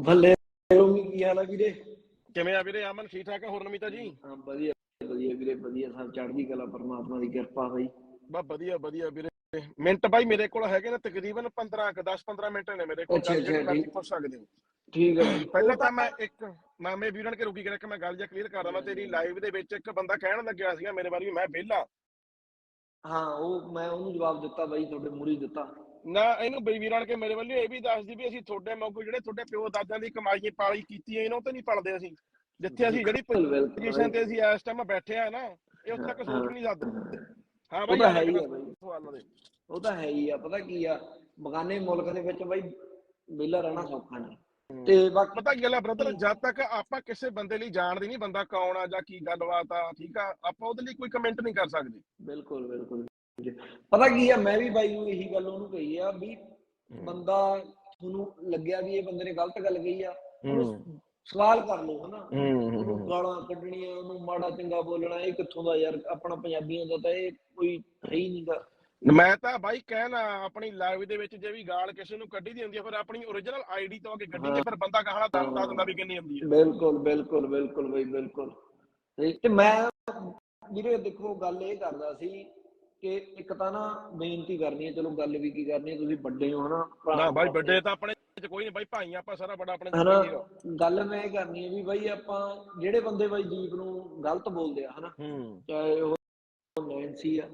ਬੱਲੇ ਲੋਗੀ ਕੀ ਹਾਲ ਆ ਵੀਰੇ? ਕਿਵੇਂ ਆ ਵੀਰੇ? ਅਮਨ ਠੀਕ ਠਾਕ ਆ? ਹੋਰ ਨਮੀਤਾ ਜੀ? ਹਾਂ ਵਧੀਆ ਵਧੀਆ ਵੀਰੇ ਵਧੀਆ। ਸਭ ਚੜ੍ਹਦੀ ਕਲਾ ਪਰਮਾਤਮਾ ਦੀ ਕਿਰਪਾ ਬਈ। ਬਸ ਵਧੀਆ ਵਧੀਆ ਵੀਰੇ। ਮਿੰਟ ਬਾਈ ਮੇਰੇ ਕੋਲ ਹੈਗੇ ਨੇ ਤਕਰੀਬਨ 15 ਕੁ 10 15 ਮਿੰਟ ਨੇ ਮੇਰੇ ਕੋਲ। ਜਿਹੜੀ। ਪੁੱਛ ਸਕਦੇ ਹੋ। ਠੀਕ ਹੈ ਜੀ ਪਹਿਲਾਂ ਤਾਂ ਮੈਂ ਇੱਕ ਮੈਂ ਮੇ ਵੀਰਨ ਕੇ ਰੁਕੀ ਕਰਿਆ ਕਿ ਮੈਂ ਗੱਲ ਜਿਹਾ ਕਲੀਅਰ ਕਰ ਦਵਾਂ। ਤੇਰੀ ਲਾਈਵ ਦੇ ਵਿੱਚ ਇੱਕ ਬੰਦਾ ਕਹਿਣ ਲੱਗਿਆ ਸੀਗਾ ਮੇਰੇ ਬਾਰੇ ਵੀ ਮੈਂ ਵਿਹਲਾ। ਹਾਂ ਉਹ ਮੈਂ ਉਹਨੂੰ ਜਵਾਬ ਦਿੱਤਾ ਬਾਈ ਤੁਹਾਡੇ ਮੂਰੀ ਦਿੱਤਾ। ਨਾ ਇਹਨੂੰ ਬਈ ਵੀਰਨ ਕੇ ਮੇਰੇ ਵੱਲੋਂ ਇਹ ਵੀ ਦੱਸਦੀ ਵੀ ਅਸੀਂ ਤੁਹਾਡੇ ਮੌਕੇ ਜਿਹੜੇ ਤੁਹਾਡੇ ਪਿਓ ਦਾਦਿਆਂ ਦੀ ਕਮਾਈ ਪਾਲੀ ਕੀਤੀ ਹੈ ਇਹਨਾਂ ਤੋਂ ਨਹੀਂ ਪਲਦੇ ਅਸੀਂ। ਜਿੱਥੇ ਅਸੀਂ ਜਿਹੜੀ। ਪੋਜੀਸ਼ਨ ਤੇ ਅਸੀਂ ਇਸ ਟਾਈਮ ਬੈਠੇ ਆ ਨਾ ਇਹ ਉੱਥੇ ਤੱਕ ਸੋਚ ਨਹੀਂ ਸਕਦੇ। ਹਾਂ ਉਹ ਬਾਈ ਤਾਂ ਆ ਹੈ ਹੀ ਆ ਬਾਈ। ਉਹ ਤਾਂ ਹੈ ਹੀ ਆ ਪਤਾ ਕੀ ਆ ਬਗਾਨੇ ਮੁਲਕ ਦੇ ਵਿੱਚ ਬਾਈ ਵਿਹਲਾ ਰਹਿਣਾ ਸੌਖਾ ਨਹੀਂ। ਤੇ ਬਾਕੀ ਪਤਾ ਗੱਲ ਹੈ ਬ੍ਰਦਰ ਜਦ ਤੱਕ ਆਪਾਂ ਕਿਸੇ ਬੰਦੇ ਲਈ ਜਾਣਦੇ ਨਹੀਂ ਬੰਦਾ ਕੌਣ ਆ ਜਾਂ ਕੀ ਗੱਲਬਾਤ ਆ ਠੀਕ ਆ ਆਪਾਂ ਉਹਦੇ ਲਈ ਕੋਈ ਕਮੈਂਟ ਨਹੀਂ ਕਰ ਸਕਦੇ। ਬਿਲਕੁਲ ਬਿਲਕੁਲ। ਪਤਾ ਕੀ ਆ ਮੈਂ ਵੀ ਬਾਈ ਨੂੰ ਇਹੀ ਗੱਲ ਉਹਨੂੰ ਕਹੀ ਆ ਵੀ ਬੰਦਾ ਤੁਹਾਨੂੰ ਲੱਗਿਆ ਵੀ ਇਹ ਬੰਦੇ ਨੇ ਗਲਤ ਗੱਲ ਕਹੀ ਆ ਸਵਾਲ ਕਰ ਲਓ ਹਨਾ। ਗਾਲਾਂ ਕੱਢਣੀਆਂ ਉਹਨੂੰ ਮਾੜਾ ਚੰਗਾ ਬੋਲਣਾ ਇਹ ਕਿੱਥੋਂ ਦਾ ਯਾਰ ਆਪਣਾ ਪੰਜਾਬੀਆਂ ਦਾ ਤਾਂ ਇਹ ਕੋਈ ਹੈ ਹੀ ਨਹੀਂਗਾ। ਮੈਂ ਤਾਂ ਬਾਈ ਕਹਿਣਾ ਆਪਣੀ ਲਾਈਵ ਦੇ ਵਿੱਚ ਜੇ ਵੀ ਗਾਲ ਕਿਸੇ ਨੂੰ ਕੱਢੀ ਦੀ ਹੁੰਦੀ ਆ ਫਿਰ ਆਪਣੀ ਓਰੀਜਨਲ ਆਈਡੀ ਤੋਂ ਅੱਗੇ ਗੱਡੀ ਤੇ ਫਿਰ ਬੰਦਾ ਕਹਾਣਾ ਦੱਸਦਾ ਦਿੰਦਾ ਵੀ ਕਿੰਨੀ ਹੁੰਦੀ ਆ। ਬਿਲਕੁਲ ਬਿਲਕੁਲ ਬਿਲਕੁਲ ਬਈ ਬਿਲਕੁਲ। ਤੇ ਤੇ ਮੈਂ ਵੀਰੇ ਦੇਖੋ ਗੱਲ ਇਹ ਕਰਦਾ ਸੀ ਕਿ ਇੱਕ ਤਾਂ ਨਾ ਬੇਨਤੀ ਕਰਨੀ ਹੈ ਚਲੋ ਗੱਲ ਵੀ ਕੀ ਕਰਨੀ ਹੈ ਤੁਸੀਂ ਵੱਡੇ ਹੋ ਹਨਾ ਨਾ ਬਾਈ ਵੱਡੇ ਤਾਂ ਆਪਣੇ ਚ ਕੋਈ ਨਹੀਂ ਬਾਈ ਭਾਈ ਆਪਾਂ ਸਾਰਾ ਬੜਾ ਆਪਣੇ ਚ। ਗੱਲ ਮੈਂ ਇਹ ਕਰਨੀ ਹੈ ਵੀ ਬਾਈ ਆਪਾਂ ਜਿਹੜੇ ਬੰਦੇ ਬਾਈ ਦੀਪ ਨੂੰ ਗਲਤ ਬੋਲਦੇ ਆ ਹਨਾ ਚਾਹੇ ਉਹ ਨੈਂਸੀ ਆ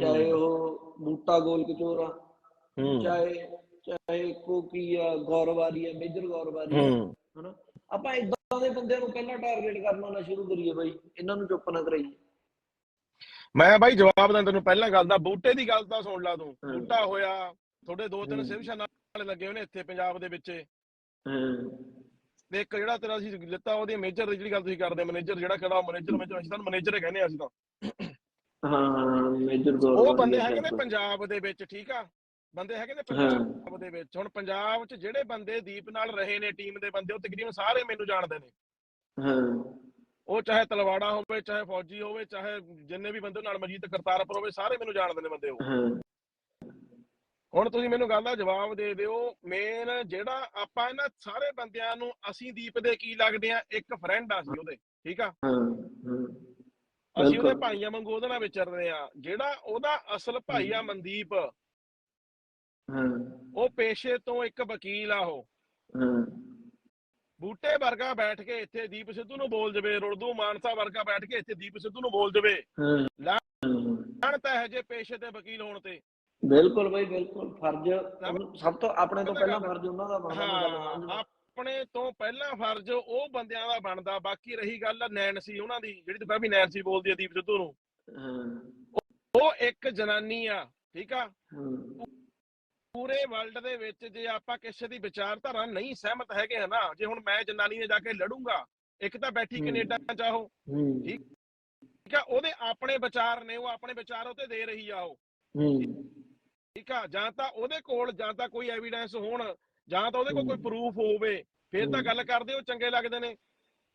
ਚਾਹੇ ਉਹ ਬੂਟਾ ਗੋਲ ਕਚੋਰ ਚਾਹੇ ਚਾਹੇ ਕੋ ਕੀ ਆ ਗੌਰਵਾਰੀ ਆ ਮੇਜਰ ਗੌਰਵਾਰੀ ਆ ਹੂੰ। ਹਨਾ। ਆਪਾਂ ਇਦਾਂ ਦੇ ਬੰਦਿਆਂ ਨੂੰ ਪਹਿਲਾਂ ਟਾਰਗੇਟ ਕਰਨਾ ਨਾ ਸ਼ੁਰੂ ਕਰੀਏ ਬਾਈ ਇਹਨਾਂ ਨੂੰ ਚੁੱਪ ਨਾ ਕਰਾਈਏ। ਮੈਂ ਬਾਈ ਜਵਾਬ ਦਿੰਦਾ ਤੈਨੂੰ ਪਹਿਲਾਂ ਗੱਲ ਦਾ ਬੂਟੇ ਦੀ ਗੱਲ ਤਾਂ ਸੁਣ ਲਾ ਤੂੰ। ਬੂਟਾ ਹੋਇਆ ਤੁਹਾਡੇ ਦੋ ਤਿੰਨ ਹਮ। ਸਿਵਸ਼ਾਨਾਂ ਵਾਲੇ ਲੱਗੇ ਨੇ ਇੱਥੇ ਪੰਜਾਬ ਦੇ ਵਿੱਚ ਤੇ ਇੱਕ ਜਿਹੜਾ ਤੇਰਾ ਅਸੀਂ ਲਿੱਤਾ ਉਹਦੀ ਮੇਜਰ ਦੀ ਜਿਹੜੀ ਗੱਲ ਤੁਸੀਂ ਕਰਦੇ ਮੈਨੇਜਰ ਜਿਹੜਾ ਕਿਹੜਾ ਮੈਨੇਜਰ ਮੈਨੇਜਰ ਅਸੀਂ ਤਾਂ ਮੈਨੇਜਰ ਹੀ ਕਹਿੰਦੇ ਅਸੀਂ ਤਾਂ ਹਾਂ ਮੇਜਰ ਉਹ ਬੰਦੇ ਹੈਗੇ ਨੇ। ਪੰਜਾਬ ਦੇ ਵਿੱਚ ਠੀਕ ਆ ਬੰਦੇ ਹੈਗੇ ਨੇ। ਪੰਜਾਬ ਦੇ ਵਿੱਚ ਹੁਣ ਪੰਜਾਬ 'ਚ ਜਿਹੜੇ ਬੰਦੇ ਦੀਪ ਨਾਲ ਰਹੇ ਨੇ ਟੀਮ ਦੇ ਬੰਦੇ ਉਹ ਤਕਰੀਬਨ ਸਾਰੇ ਮੈਨੂੰ ਜਾਣਦੇ ਨੇ ਹਾਂ ਉਹ ਚਾਹੇ ਤਲਵਾੜਾ ਹੋਵੇ ਚਾਹੇ ਫੌਜੀ ਹੋਵੇ ਚਾਹੇ ਜਿੰਨੇ ਵੀ ਬੰਦੇ ਨਾਲ ਮਜੀਦ ਕਰਤਾਰਪੁਰ ਹੋਵੇ ਸਾਰੇ ਮੈਨੂੰ ਜਾਣਦੇ ਨੇ ਬੰਦੇ ਉਹ। ਹੁਣ ਤੁਸੀਂ ਮੈਨੂੰ ਗੱਲ ਦਾ ਜਵਾਬ ਦੇ ਦਿਓ ਮੇਨ ਜਿਹੜਾ ਆਪਾਂ ਇਹਨਾਂ ਸਾਰੇ ਬੰਦਿਆਂ ਨੂੰ ਅਸੀਂ ਦੀਪ ਦੇ ਕੀ ਲੱਗਦੇ ਆ ਇੱਕ ਫਰੈਂਡ ਆ ਸੀ ਉਹਦੇ ਠੀਕ ਆ? ਅਸੀਂ ਉਹਦੇ। ਭਾਈਆਂ ਵਾਂਗੂ ਉਹਦੇ ਨਾਲ ਵਿਚਰਦੇ ਆ ਜਿਹੜਾ ਉਹਦਾ ਅਸਲ ਭਾਈ ਆ ਮਨਦੀਪ ਉਹ ਪੇਸ਼ੇ ਤੋਂ ਇੱਕ ਵਕੀਲ ਆ ਉਹ। ਹਾਂ। ਬੂਟੇ ਵਰਗਾ ਬੈਠ ਕੇ ਇੱਥੇ ਦੀਪ ਸਿੱਧੂ ਨੂੰ ਬੋਲ ਜਵੇ ਰੁਲਦੂ ਮਾਨਸਾ ਵਰਗਾ ਬੈਠ ਕੇ ਇੱਥੇ ਦੀਪ ਸਿੱਧੂ ਨੂੰ ਬੋਲ ਜਵੇ ਹਾਂ। ਲਾ- ਹਾਂ। ਜਾਣ ਤਾਂ ਜੇ ਪੇਸ਼ੇ ਤੇ ਵਕੀਲ ਹੋਣ ਤੇ। ਬਿਲਕੁਲ ਬਾਈ ਬਿਲਕੁਲ। ਫਰਜ਼ ਸਭ ਤੋਂ ਆਪਣੇ ਤੋਂ ਪਹਿਲਾਂ ਫਰਜ਼ ਉਹਨਾਂ ਦਾ ਬਣਦਾ ਹਾਂ। ਆਪਣੇ ਤੋਂ ਪਹਿਲਾਂ ਫਰਜ਼ ਉਹ ਬੰਦਿਆਂ ਦਾ ਬਣਦਾ। ਬਾਕੀ ਰਹੀ ਗੱਲ ਨੈਨਸੀ ਉਹਨਾਂ ਦੀ ਜਿਹੜੀ ਕਹਿੰਦਾ ਵੀ ਨੈਨਸੀ ਬੋਲਦੀ ਆ ਦੀਪ ਸਿੱਧੂ ਨੂੰ। ਹਾਂ। ਉਹ ਇੱਕ ਜਨਾਨੀ ਆ ਠੀਕ ਆ? ਹਾਂ। ਪੂਰੇ ਵਰਲਡ ਦੇ ਵਿੱਚ ਜੇ ਆਪਾਂ ਕਿਸੇ ਦੀ ਵਿਚਾਰਧਾਰਾ ਨਹੀਂ ਸਹਿਮਤ ਹੈਗੇ ਹਨਾ ਜੇ ਹੁਣ ਮੈਂ ਜਨਾਨੀ ਨੇ ਜਾ ਕੇ ਲੜੂੰਗਾ ਇੱਕ ਤਾਂ ਬੈਠੀ। ਕੈਨੇਡਾ ਚਾਹੋ ਠੀਕ। ਠੀਕ ਆ ਉਹਦੇ ਆਪਣੇ ਵਿਚਾਰ ਨੇ ਉਹ ਆਪਣੇ ਵਿਚਾਰ ਉਹ ਤੇ ਦੇ ਰਹੀ ਆ ਉਹ ਠੀਕ ਆ ਜਾਂ ਤਾਂ ਉਹਦੇ ਕੋਲ ਜਾਂ ਤਾਂ ਕੋਈ ਐਵੀਡੈਂਸ ਹੋਣ ਜਾਂ ਤਾਂ ਉਹਦੇ ਕੋਲ ਕੋਈ ਪ੍ਰੂਫ ਹੋਵੇ ਫਿਰ ਤਾਂ। ਗੱਲ ਕਰਦੇ ਉਹ ਚੰਗੇ ਲੱਗਦੇ ਨੇ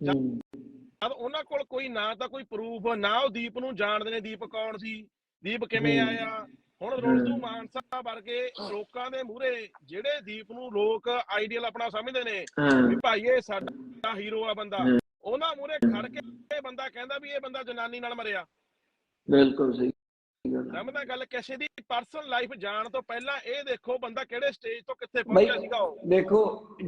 ਜਦ ਉਹਨਾਂ ਕੋਲ ਕੋਈ ਨਾ ਤਾਂ ਕੋਈ ਪ੍ਰੂਫ ਨਾ ਉਹ ਦੀਪ ਨੂੰ ਜਾਣਦੇ ਨੇ ਦੀਪ ਕੌਣ ਸੀ ਦੀਪ ਕਿਵੇਂ। ਆਇਆ ਹੁਣ ਰੋਲਦੂ। ਮਾਨਸਾ ਵਰਗੇ ਲੋਕਾਂ ਦੇ ਮੂਹਰੇ ਜਿਹੜੇ ਦੀਪ ਨੂੰ ਲੋਕ ਆਈਡੀਅਲ ਆਪਣਾ ਸਮਝਦੇ ਨੇ ਵੀ ਭਾਈ ਇਹ ਸਾਡਾ ਹੀਰੋ ਆ ਬੰਦਾ। ਉਹਨਾਂ ਮੂਹਰੇ ਖੜ ਕੇ ਇਹ ਬੰਦਾ ਕਹਿੰਦਾ ਵੀ ਇਹ ਬੰਦਾ ਜਨਾਨੀ ਨਾਲ ਮਰਿਆ ਬਿਲਕੁਲ ਸਹੀ। ਸਮਝਦਾ ਗੱਲ ਕਿਸੇ ਦੀ ਪਰਸਨਲ ਲਾਈਫ ਜਾਣ ਤੋਂ ਪਹਿਲਾਂ ਇਹ ਦੇਖੋ ਬੰਦਾ ਕਿਹੜੇ ਸਟੇਜ ਤੋਂ ਕਿੱਥੇ ਪਹੁੰਚਿਆ ਸੀਗਾ ਉਹ ਦੇਖੋ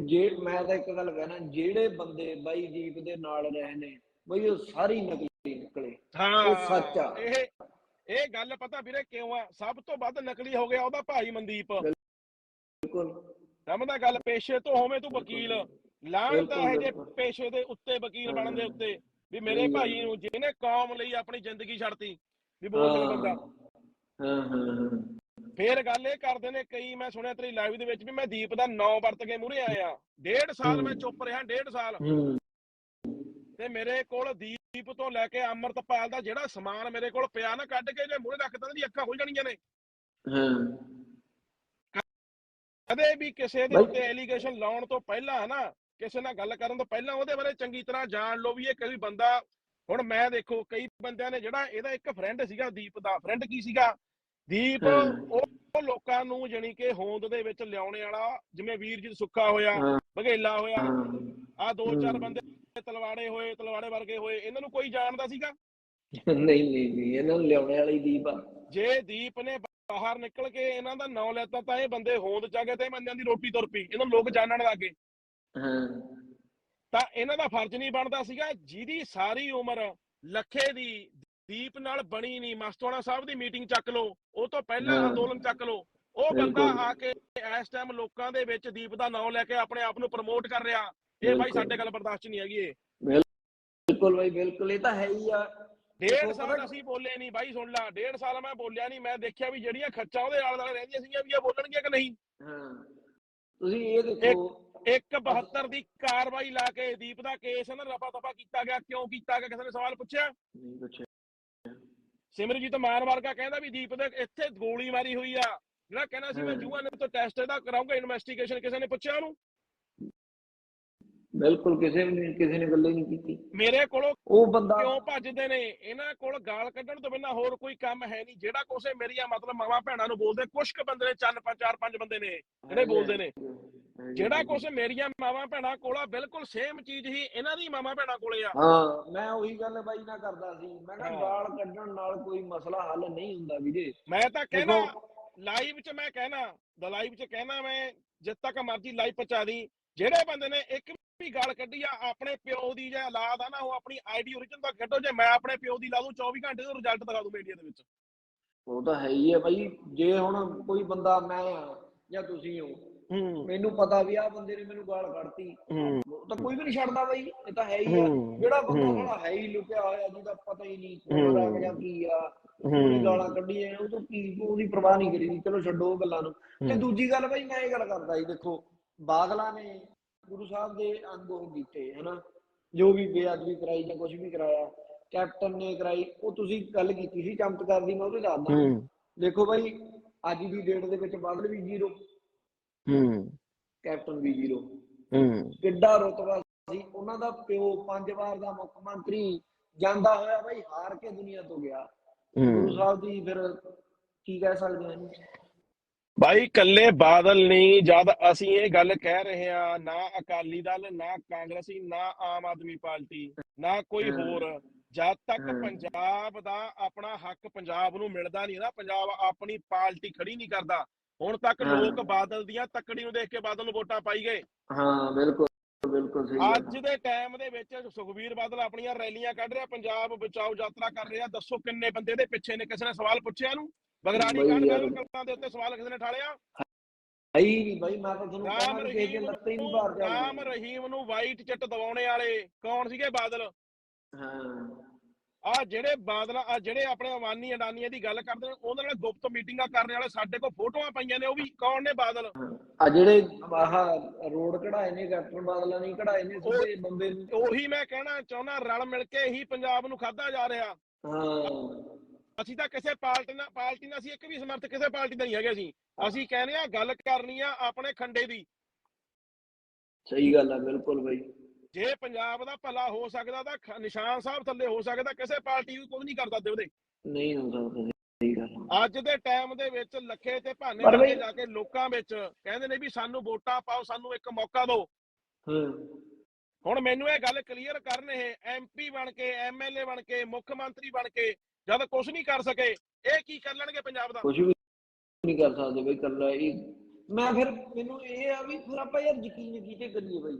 ਜੇ ਮੈਂ ਤਾਂ ਇੱਕ ਗੱਲ ਕਹਿਣਾ ਜਿਹੜੇ ਬੰਦੇ ਬਾਈ ਦੀਪ ਦੇ ਨਾਲ ਰਹੇ ਨੇ ਬਈ ਉਹ ਸਾਰੀ ਨਕਲੀ ਨਿਕਲੇ ਹਾਂ ਉਹ ਸੱਚ ਆ। ਇਹ ਇਹ ਗੱਲ ਪਤਾ ਵੀਰੇ ਕਿਉਂ ਆ ਸਭ ਤੋਂ ਵੱਧ ਨਕਲੀ ਹੋ ਗਿਆ ਉਹਦਾ ਭਾਈ ਮਨਦੀਪ। ਬਿਲਕੁਲ। ਸਮਝਦਾ ਗੱਲ ਪੇਸ਼ੇ ਤੋਂ ਹੋਵੇਂ ਤੂੰ ਵਕੀਲ। ਬਿਲਕੁਲ, ਇਹ ਜੇ। ਪੇਸ਼ੇ ਦੇ ਉੱਤੇ ਵਕੀਲ ਹਾਂ। ਬਣਨ ਦੇ ਉੱਤੇ ਵੀ ਮੇਰੇ ਭਾਈ ਨੂੰ ਜਿਹਨੇ ਕੌਮ ਲਈ ਆਪਣੀ ਜ਼ਿੰਦਗੀ ਛੱਡਤੀ ਵੀ ਬੋਲ ਹਾਂ ਬੰਦਾ। ਹਾਂ ਹਾਂ ਹਾਂ ਫੇਰ ਗੱਲ ਇਹ ਕਰਦੇ ਨੇ ਕਈ ਮੈਂ ਸੁਣਿਆ ਤੇਰੀ ਲਾਈਵ ਦੇ ਵਿੱਚ ਵੀ ਮੈਂ ਦੀਪ ਦਾ ਨਾਂ ਵਰਤ ਕੇ ਮੂਰੇ ਆਇਆ। ਡੇਢ ਸਾਲ ਮੈਂ ਹੂੰ। ਚੁੱਪ ਰਿਹਾ ਡੇਢ ਸਾਲ। ਹੂੰ। ਤੇ ਮੇਰੇ ਕੋਲ ਦੀਪ ਤੋਂ ਲੈ ਕੇ ਅੰਮ੍ਰਿਤਪਾਲ ਦਾ ਜਿਹੜਾ ਸਮਾਨ ਮੇਰੇ ਕੋਲ ਪਿਆ ਨਾ ਕੱਢ ਕੇ ਜੇ ਮੂਰੇ ਰੱਖ ਦਿੰਦੇ ਦੀ ਅੱਖਾਂ ਖੁੱਲ ਜਾਣੀਆਂ ਨੇ। ਹਾਂ। ਕਦੇ ਵੀ ਕਿਸੇ ਦੇ ਉੱਤੇ ਐਲੀਗੇਸ਼ਨ ਲਾਉਣ ਤੋਂ ਪਹਿਲਾਂ ਹਨਾ ਕਿਸੇ ਨਾਲ ਗੱਲ ਕਰਨ ਤੋਂ ਪਹਿਲਾਂ ਉਹਦੇ ਬਾਰੇ ਚੰਗੀ ਤਰ੍ਹਾਂ ਜਾਣ ਲਓ ਵੀ ਇਹ ਕੋਈ ਬੰਦਾ ਹੁਣ ਮੈਂ ਦੇਖੋ ਕਈ ਬੰਦਿਆਂ ਨੇ ਜਿਹੜਾ ਇਹਦਾ ਇੱਕ ਫਰੈਂਡ ਸੀਗਾ ਦੀਪ ਦਾ ਫਰੈਂਡ ਕੀ ਸੀਗਾ? ਦੀਪ। ਉਹ ਲੋਕਾਂ ਨੂੰ ਜਾਣੀ ਕਿ ਹੋਂਦ ਦੇ ਵਿੱਚ ਲਿਆਉਣੇ ਵਾਲਾ ਜਿਵੇਂ ਵੀਰਜੀਤ ਸੁੱਖਾ ਹੋਇਆ ਬਘੇਲਾ ਹੋਇਆ ਆ ਦੋ ਚਾਰ। ਬੰਦੇ ਤਲਵਾੜੇ ਹੋਏ ਤਲਵਾੜੇ ਵਰਗੇ ਹੋਏ ਇਹਨਾਂ ਨੂੰ ਕੋਈ ਜਾਣਦਾ ਸੀਗਾ? ਨਹੀਂ ਨਹੀਂ ਨਹੀਂ ਇਹਨਾਂ ਨੂੰ ਲਿਆਉਣੇ ਵਾਲੀ ਦੀਪ ਆ। ਜੇ ਦੀਪ ਨੇ ਬਾਹਰ ਨਿਕਲ ਕੇ ਇਹਨਾਂ ਦਾ ਨਾਂ ਲੈਤਾ ਤਾਂ ਇਹ ਬੰਦੇ ਹੋਂਦ ਚ ਆ ਗਏ ਤੇ ਬੰਦਿਆਂ ਦੀ ਰੋਟੀ ਤੁਰ ਪਈ। ਇਹਨਾਂ ਨੂੰ ਲੋਕ ਜਾਣਨ ਲੱਗੇ। ਹਾਂ। ਤਾਂ ਇਹਨਾਂ ਦਾ ਫਰਜ਼ ਨਹੀਂ ਬਣਦਾ ਸੀਗਾ ਜਿਹਦੀ ਸਾਰੀ ਉਮਰ ਲੱਖੇ ਦੀ ਦੀਪ ਨਾਲ ਬਣੀ ਨਹੀਂ। ਮਸਤੋਣਾ ਸਾਹਿਬ ਦੀ ਮੀਟਿੰਗ ਚੱਕ ਲਓ ਉਹ ਤੋਂ ਪਹਿਲਾਂ। ਅੰਦੋਲਨ ਚੱਕ ਲਓ। ਉਹ ਬੰਦਾ। ਆ ਕੇ ਇਸ ਟਾਈਮ ਲੋਕਾਂ ਦੇ ਵਿੱਚ ਦੀਪ ਦਾ ਨਾਮ ਲੈ ਕੇ ਆਪਣੇ ਆਪ ਨੂੰ ਪ੍ਰਮੋਟ ਕਰ ਰਿਹਾ। ਇਹ ਬਿਲਕੁਲ। ਸਾਡੇ ਗੱਲ ਬਰਦਾਸ਼ਤ ਨਹੀਂ ਹੈਗੀ ਇਹ। ਬਿਲਕੁਲ ਬਾਈ ਬਿਲਕੁਲ। ਇਹ ਤਾਂ ਹੈ ਹੀ ਆ। ਡੇਢ ਸਾਲ ਅਸੀਂ ਬੋਲੇ ਨਹੀਂ ਬਾਈ ਸੁਣ ਲਾ ਡੇਢ ਸਾਲ ਮੈਂ ਬੋਲਿਆ ਨਹੀਂ ਮੈਂ ਦੇਖਿਆ ਵੀ ਜਿਹੜੀਆਂ ਖੱਚਾ ਉਹਦੇ ਆਲੇ ਦੁਆਲੇ ਰਹਿੰਦੀਆਂ ਸੀਗੀਆਂ ਵੀ ਇਹ ਬੋਲਣਗੀਆਂ ਕਿ ਨਹੀਂ। ਹਾਂ। ਤੁਸੀਂ ਇਹ ਦੇਖੋ ਇੱਕ 72 ਦੀ ਕਾਰਵਾਈ ਲਾ ਕੇ ਦੀਪ ਦਾ ਕੇਸ ਨਾ ਰਫਾ ਦਫਾ ਕੀਤਾ ਗਿਆ ਕਿਉਂ ਕੀਤਾ ਗਿਆ ਕਿਸੇ ਨੇ ਸਵਾਲ ਪੁੱਛਿਆ? ਨਹੀਂ ਪੁੱਛਿਆ। ਸਿਮਰਜੀਤ ਮਾਨ ਵਰਗਾ ਕਹਿੰਦਾ ਵੀ ਦੀਪ ਦੇ ਇੱਥੇ ਗੋਲੀ ਮਾਰੀ ਹੋਈ ਆ। ਜਿਹੜਾ ਕਹਿੰਦਾ ਸੀ ਮੈਂ। ਜੂਆ ਨੇ ਤੋਂ ਟੈਸਟ ਇਹਦਾ ਕਰਾਉਂਗਾ ਇਨਵੈਸਟੀਗੇਸ਼ਨ ਕਿਸੇ ਨੇ ਪੁੱਛਿਆ ਉਹਨੂੰ? ਬਿਲਕੁਲ ਕਿਸੇ ਨੇ ਕਿਸੇ ਨੇ ਗੱਲ ਹੀ ਨਹੀਂ ਕੀਤੀ। ਮੇਰੇ ਕੋਲੋਂ ਉਹ ਬੰਦਾ ਕਿਉਂ ਭੱਜਦੇ ਨੇ? ਇਹਨਾਂ ਕੋਲ ਗਾਲ ਕੱਢਣ ਤੋਂ ਬਿਨਾਂ ਹੋਰ ਕੋਈ ਕੰਮ ਹੈ ਨਹੀਂ। ਜਿਹੜਾ ਕੋਸੇ ਮੇਰੀਆਂ ਮਤਲਬ ਮਾਵਾਂ ਭੈਣਾਂ ਨੂੰ ਬੋਲਦੇ ਕੁਛ ਕੁ ਬੰਦੇ ਨੇ ਚੰਨ ਪੰਜ ਚਾਰ ਪੰਜ ਬੰਦੇ ਨੇ ਜਿਹੜੇ ਬੋਲਦੇ ਨੇ। ਜਿਹੜਾ ਕੁਛ ਮੇਰੀਆਂ ਮਾਵਾਂ ਭੈਣਾਂ ਕੋਲ ਆ ਬਿਲਕੁਲ ਸੇਮ ਚੀਜ਼ ਹੀ ਇਹਨਾਂ ਦੀ ਮਾਵਾਂ ਭੈਣਾਂ ਕੋਲੇ ਆ। ਹਾਂ ਮੈਂ ਉਹੀ ਗੱਲ ਬਾਈ ਨਾਲ ਕਰਦਾ ਸੀ। ਮੈਂ ਕਿਹਾ। ਗਾਲ ਕੱਢਣ ਨਾਲ ਕੋਈ ਮਸਲਾ ਹੱਲ ਨਹੀਂ ਹੁੰਦਾ ਵੀਰੇ। ਮੈਂ ਤਾਂ ਕਹਿਣਾ ਲਾਈਵ 'ਚ ਮੈਂ ਕਹਿਣਾ ਦ ਲਾਈਵ 'ਚ ਕਹਿਣਾ ਮੈਂ ਜਦ ਤੱਕ ਮਰਜ਼ੀ ਲਾਈਵ ਪਹੁੰਚਾ ਦੀ। ਜਿਹੜੇ ਬੰਦੇ ਨੇ ਇੱਕ ਵੀ ਗਾਲ ਕੱਢੀ ਆ ਆਪਣੇ ਪਿਓ ਦੀ ਜਾਂ ਔਲਾਦ ਆ ਨਾ ਉਹ ਆਪਣੀ ਆਈਡੀ ਓਰੀਜਨ ਦਾ ਕੱਢੋ ਜੇ ਮੈਂ ਆਪਣੇ ਪਿਓ ਦੀ ਲਾ ਦੂੰ 24 ਘੰਟੇ ਦਾ ਰਿਜ਼ਲਟ ਦਿਖਾ ਦੂੰ ਮੀਡੀਆ ਦੇ ਵਿੱਚ ਉਹ ਤਾਂ ਹੈ ਹੀ ਹੈ ਬਾਈ ਜੇ ਹੁਣ ਕੋਈ ਬੰਦਾ ਮੈਂ ਆ ਜਾਂ ਤੁਸੀਂ ਹੋ ਮੈਨੂੰ ਪਤਾ ਵੀ ਆ ਬੰਦੇ ਨੇ ਮੈਨੂੰ ਗਾਲ ਕੱਢਤੀ ਉਹ ਤਾਂ ਕੋਈ ਵੀ ਨਹੀਂ ਛੱਡਦਾ ਬਾਈ ਇਹ ਤਾਂ ਹੈ ਹੀ ਆ। ਜਿਹੜਾ ਬੰਦਾ ਹੂੰ। ਜਿਹੜਾ ਹੈ ਹੀ ਲੁਕਿਆ ਹੋਇਆ ਜਿਹਦਾ ਪਤਾ ਹੀ ਨਹੀਂ। ਕੋਣ ਆ ਜਾਂ ਕੀ ਆ ਉਹਨੇ ਗਾਲਾਂ ਕੱਢੀਆਂ ਉਹ ਤੋਂ ਕੀ ਉਹਦੀ ਪਰਵਾਹ ਨਹੀਂ ਕਰੀ ਚਲੋ ਛੱਡੋ ਉਹ ਗੱਲਾਂ ਨੂੰ ਤੇ। ਦੂਜੀ ਗੱਲ ਬਾਈ ਮੈਂ ਇਹ ਗੱਲ ਕਰਦਾ ਸੀ ਦੇਖੋ ਬਾਦਲਾਂ ਨੇ ਗੁਰੂ ਸਾਹਿਬ ਦੇ ਅੰਗ ਉਹ ਕੀਤੇ ਹਨਾ? ਜੋ ਵੀ ਬੇਅਦਬੀ ਕਰਾਈ ਜਾਂ ਕੁਝ ਵੀ ਕਰਾਇਆ ਕੈਪਟਨ ਨੇ ਕਰਾਈ ਉਹ ਤੁਸੀਂ ਗੱਲ ਕੀਤੀ ਸੀ ਚਮਤਕਾਰ ਦੀ ਮੈਂ ਉਹਦੇ ਦੱਸਦਾ। ਹੂੰ। ਦੇਖੋ ਬਾਈ ਅੱਜ ਦੀ ਡੇਟ ਦੇ ਵਿੱਚ ਬਾਦਲ ਵੀ ਜ਼ੀਰੋ ਹੂੰ। ਕੈਪਟਨ ਵੀ ਜ਼ੀਰੋ ਹੂੰ। ਕਿੱਡਾ ਰੁਤਬਾ ਸੀ ਉਹਨਾਂ ਦਾ ਪਿਓ ਪੰਜ ਵਾਰ ਦਾ ਮੁੱਖ ਮੰਤਰੀ ਜਾਂਦਾ ਹੋਇਆ ਬਾਈ ਹਾਰ ਕੇ ਦੁਨੀਆ ਤੋਂ ਗਿਆ। ਗੁਰੂ ਸਾਹਿਬ ਦੀ ਫਿਰ ਕੀ ਕਹਿ ਸਕਦੇ ਹਾਂ ਬਾਈ ਕੱਲੇ ਬਾਦਲ ਨਹੀਂ ਜਦ ਅਸੀਂ ਇਹ ਗੱਲ ਕਹਿ ਰਹੇ ਆ ਨਾ ਅਕਾਲੀ ਦਲ ਨਾ ਕਾਂਗਰਸੀ ਨਾ ਆਮ ਆਦਮੀ ਪਾਰਟੀ ਨਾ ਕੋਈ। ਹੋਰ ਜਦ ਤੱਕ। ਪੰਜਾਬ ਦਾ ਆਪਣਾ ਹੱਕ ਪੰਜਾਬ ਨੂੰ ਮਿਲਦਾ ਨਹੀਂ ਨਾ ਪੰਜਾਬ ਆਪਣੀ ਪਾਰਟੀ ਖੜੀ ਨਹੀਂ ਕਰਦਾ ਹੁਣ ਤੱਕ। ਲੋਕ ਬਾਦਲ ਦੀਆਂ ਤੱਕੜੀ ਨੂੰ ਦੇਖ ਕੇ ਬਾਦਲ ਨੂੰ ਵੋਟਾਂ ਪਾਈ ਗਏ ਹਾਂ ਬਿਲਕੁਲ ਬਿਲਕੁਲ ਸਹੀ ਅੱਜ ਦੇ ਟਾਈਮ ਦੇ ਵਿੱਚ ਸੁਖਬੀਰ ਬਾਦਲ ਆਪਣੀਆਂ ਰੈਲੀਆਂ ਕੱਢ ਰਿਹਾ ਪੰਜਾਬ ਬਚਾਓ ਯਾਤਰਾ ਕਰ ਰਿਹਾ ਦੱਸੋ ਕਿੰਨੇ ਬੰਦੇ ਦੇ ਪਿੱਛੇ ਨੇ ਕਿਸੇ ਨੇ ਸਵਾਲ ਪੁੱਛਿਆ ਨੂੰ ਬਗਰਾੜੀ ਕਾਂਡ ਯਾਰ। ਗੱਲਾਂ ਦੇ ਉੱਤੇ ਸਵਾਲ ਕਿਸੇ ਨੇ ਠਾਲਿਆ? ਹੈ ਹੀ ਨਹੀਂ ਬਾਈ ਮੈਂ ਤਾਂ ਤੁਹਾਨੂੰ ਰਾਮ ਕਹਿੰਦਾ ਵੀ ਕਿਸੇ ਦੇ ਰਹੀਮ ਲੱਤੇ ਹੀ ਨਹੀਂ ਭਾਰ ਨੂੰ ਰਾਮ ਜਾਂਦੇ ਰਹੀਮ ਨੂੰ ਵਾਈਟ ਚਿੱਟ ਦਵਾਉਣੇ ਵਾਲੇ ਕੌਣ ਸੀਗੇ ਬਾਦਲ? ਹਾਂ। ਆ ਜਿਹੜੇ ਬਾਦਲ ਆ ਜਿਹੜੇ ਆਪਣੇ ਅਵਾਨੀ ਅਡਾਨੀਆਂ ਦੀ ਗੱਲ ਕਰਦੇ ਨੇ ਉਹਨਾਂ ਨਾਲ ਗੁਪਤ ਮੀਟਿੰਗਾਂ ਕਰਨ ਵਾਲੇ ਸਾਡੇ ਕੋਲ ਫੋਟੋਆਂ ਪਈਆਂ ਨੇ ਉਹ ਵੀ ਕੌਣ ਨੇ ਬਾਦਲ? ਆ ਜਿਹੜੇ ਆਹ ਰੋਡ ਕਢਾਏ ਨੇ ਕੈਪਟਨ ਬਾਦਲਾਂ ਨੇ ਕਢਾਏ ਨੇ ਸਿੱਧੇ ਬੰਦੇ ਨੂੰ। ਉਹੀ ਮੈਂ ਕਹਿਣਾ ਚਾਹੁੰਦਾ ਰਲ ਮਿਲ ਕੇ ਹੀ ਪੰਜਾਬ ਨੂੰ ਖਾਦਾ ਜਾ ਰਿਹਾ। ਹਾਂ। ਅਸੀਂ ਤਾਂ ਕਿਸੇ ਪਾਰਟੀ ਨਾਲ ਪਾਰਟੀ ਨਾਲ ਅਸੀਂ ਇੱਕ ਵੀ ਸਮਰਥ ਕਿਸੇ ਪਾਰਟੀ ਦਾ ਨਹੀਂ ਹੈਗੇ ਅਸੀਂ। ਅਸੀਂ ਕਹਿੰਦੇ ਆ ਗੱਲ ਕਰਨੀ ਆ ਆਪਣੇ ਖੰਡੇ ਦੀ। ਸਹੀ ਗੱਲ ਆ ਬਿਲਕੁਲ ਬਾਈ। ਜੇ ਪੰਜਾਬ ਦਾ ਭਲਾ ਹੋ ਸਕਦਾ ਤਾਂ ਨਿਸ਼ਾਨ ਸਾਹਿਬ ਥੱਲੇ ਹੋ ਸਕਦਾ ਕਿਸੇ ਪਾਰਟੀ ਵੀ ਕੁਝ ਨਹੀਂ ਕਰ ਸਕਦੇ ਉਹਦੇ। ਨਹੀਂ ਹੋ ਸਕਦਾ। ਅੱਜ ਦੇ ਟਾਈਮ ਦੇ ਵਿੱਚ ਲੱਖੇ ਤੇ ਭਾਨੇ ਬਈ- ਜਾ ਕੇ ਲੋਕਾਂ ਵਿੱਚ ਕਹਿੰਦੇ ਨੇ ਵੀ ਸਾਨੂੰ ਵੋਟਾਂ ਪਾਓ ਸਾਨੂੰ ਇੱਕ ਮੌਕਾ ਦਿਓ। ਹਾਂ। ਹੁਣ ਮੈਨੂੰ ਇਹ ਗੱਲ ਕਲੀਅਰ ਕਰਨ ਇਹ ਐਮਪੀ ਬਣ ਕੇ ਐਮਐਲਏ ਬਣ ਕੇ ਮੁੱਖ ਮੰਤਰੀ ਬਣ ਕੇ ਜਦ ਕੁਝ ਨਹੀਂ ਕਰ ਸਕੇ ਇਹ ਕੀ ਕਰ ਲੈਣਗੇ ਪੰਜਾਬ ਦਾ? ਕੁਝ ਵੀ ਨਹੀਂ ਕਰ ਸਕਦੇ ਬਈ ਕੱਲਾ ਇਹ ਮੈਂ ਫਿਰ ਮੈਨੂੰ ਇਹ ਆ ਵੀ ਫਿਰ ਆਪਾਂ ਯਾਰ ਯਕੀਨ ਕੀਤੇ ਕਰੀਏ ਬਈ।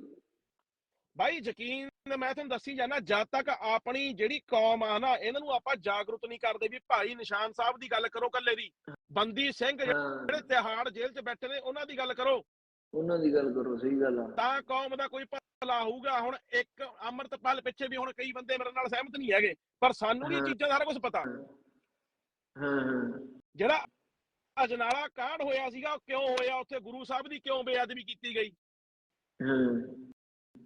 ਬਾਈ ਯਕੀਨ ਮੈਂ ਤੁਹਾਨੂੰ ਦੱਸੀ ਜਾਣਾ ਜਦ ਤੱਕ ਆਪਣੀ ਜਿਹੜੀ ਕੌਮ ਆ ਨਾ ਇਹਨਾਂ ਨੂੰ ਆਪਾਂ ਜਾਗਰੂਕ ਨਹੀਂ ਕਰਦੇ ਵੀ ਭਾਈ ਨਿਸ਼ਾਨ ਸਾਹਿਬ ਦੀ ਗੱਲ ਕਰੋ ਕੱਲੇ ਦੀ। ਬੰਦੀ ਸਿੰਘ ਜਿਹੜੇ ਤਿਹਾੜ ਜੇਲ੍ਹ 'ਚ ਬੈਠੇ ਨੇ ਉਹਨਾਂ ਦੀ ਗੱਲ ਕਰੋ। ਉਹਨਾਂ ਦੀ ਗੱਲ ਕਰੋ ਸਹੀ ਗੱਲ ਆ। ਤਾਂ ਕੌਮ ਦਾ ਕੋਈ ਭਲਾ ਹੋਊਗਾ। ਹੁਣ ਇੱਕ ਅੰਮ੍ਰਿਤਪਾਲ ਪਿੱਛੇ ਵੀ ਹੁਣ ਕਈ ਬੰਦੇ ਮੇਰੇ ਨਾਲ ਸਹਿਮਤ ਨਹੀਂ ਹੈਗੇ ਪਰ ਸਾਨੂੰ ਇਹ। ਚੀਜ਼ਾਂ ਸਾਰਾ ਕੁਝ ਪਤਾ। ਹਾਂ ਹਾਂ। ਜਿਹੜਾ ਅਜਨਾਲਾ ਕਾਂਡ ਹੋਇਆ ਸੀਗਾ ਕਿਉਂ ਹੋਇਆ? ਉੱਥੇ ਗੁਰੂ ਸਾਹਿਬ ਦੀ ਕਿਉਂ ਬੇਅਦਬੀ ਕੀਤੀ ਗਈ? ਹਾਂ।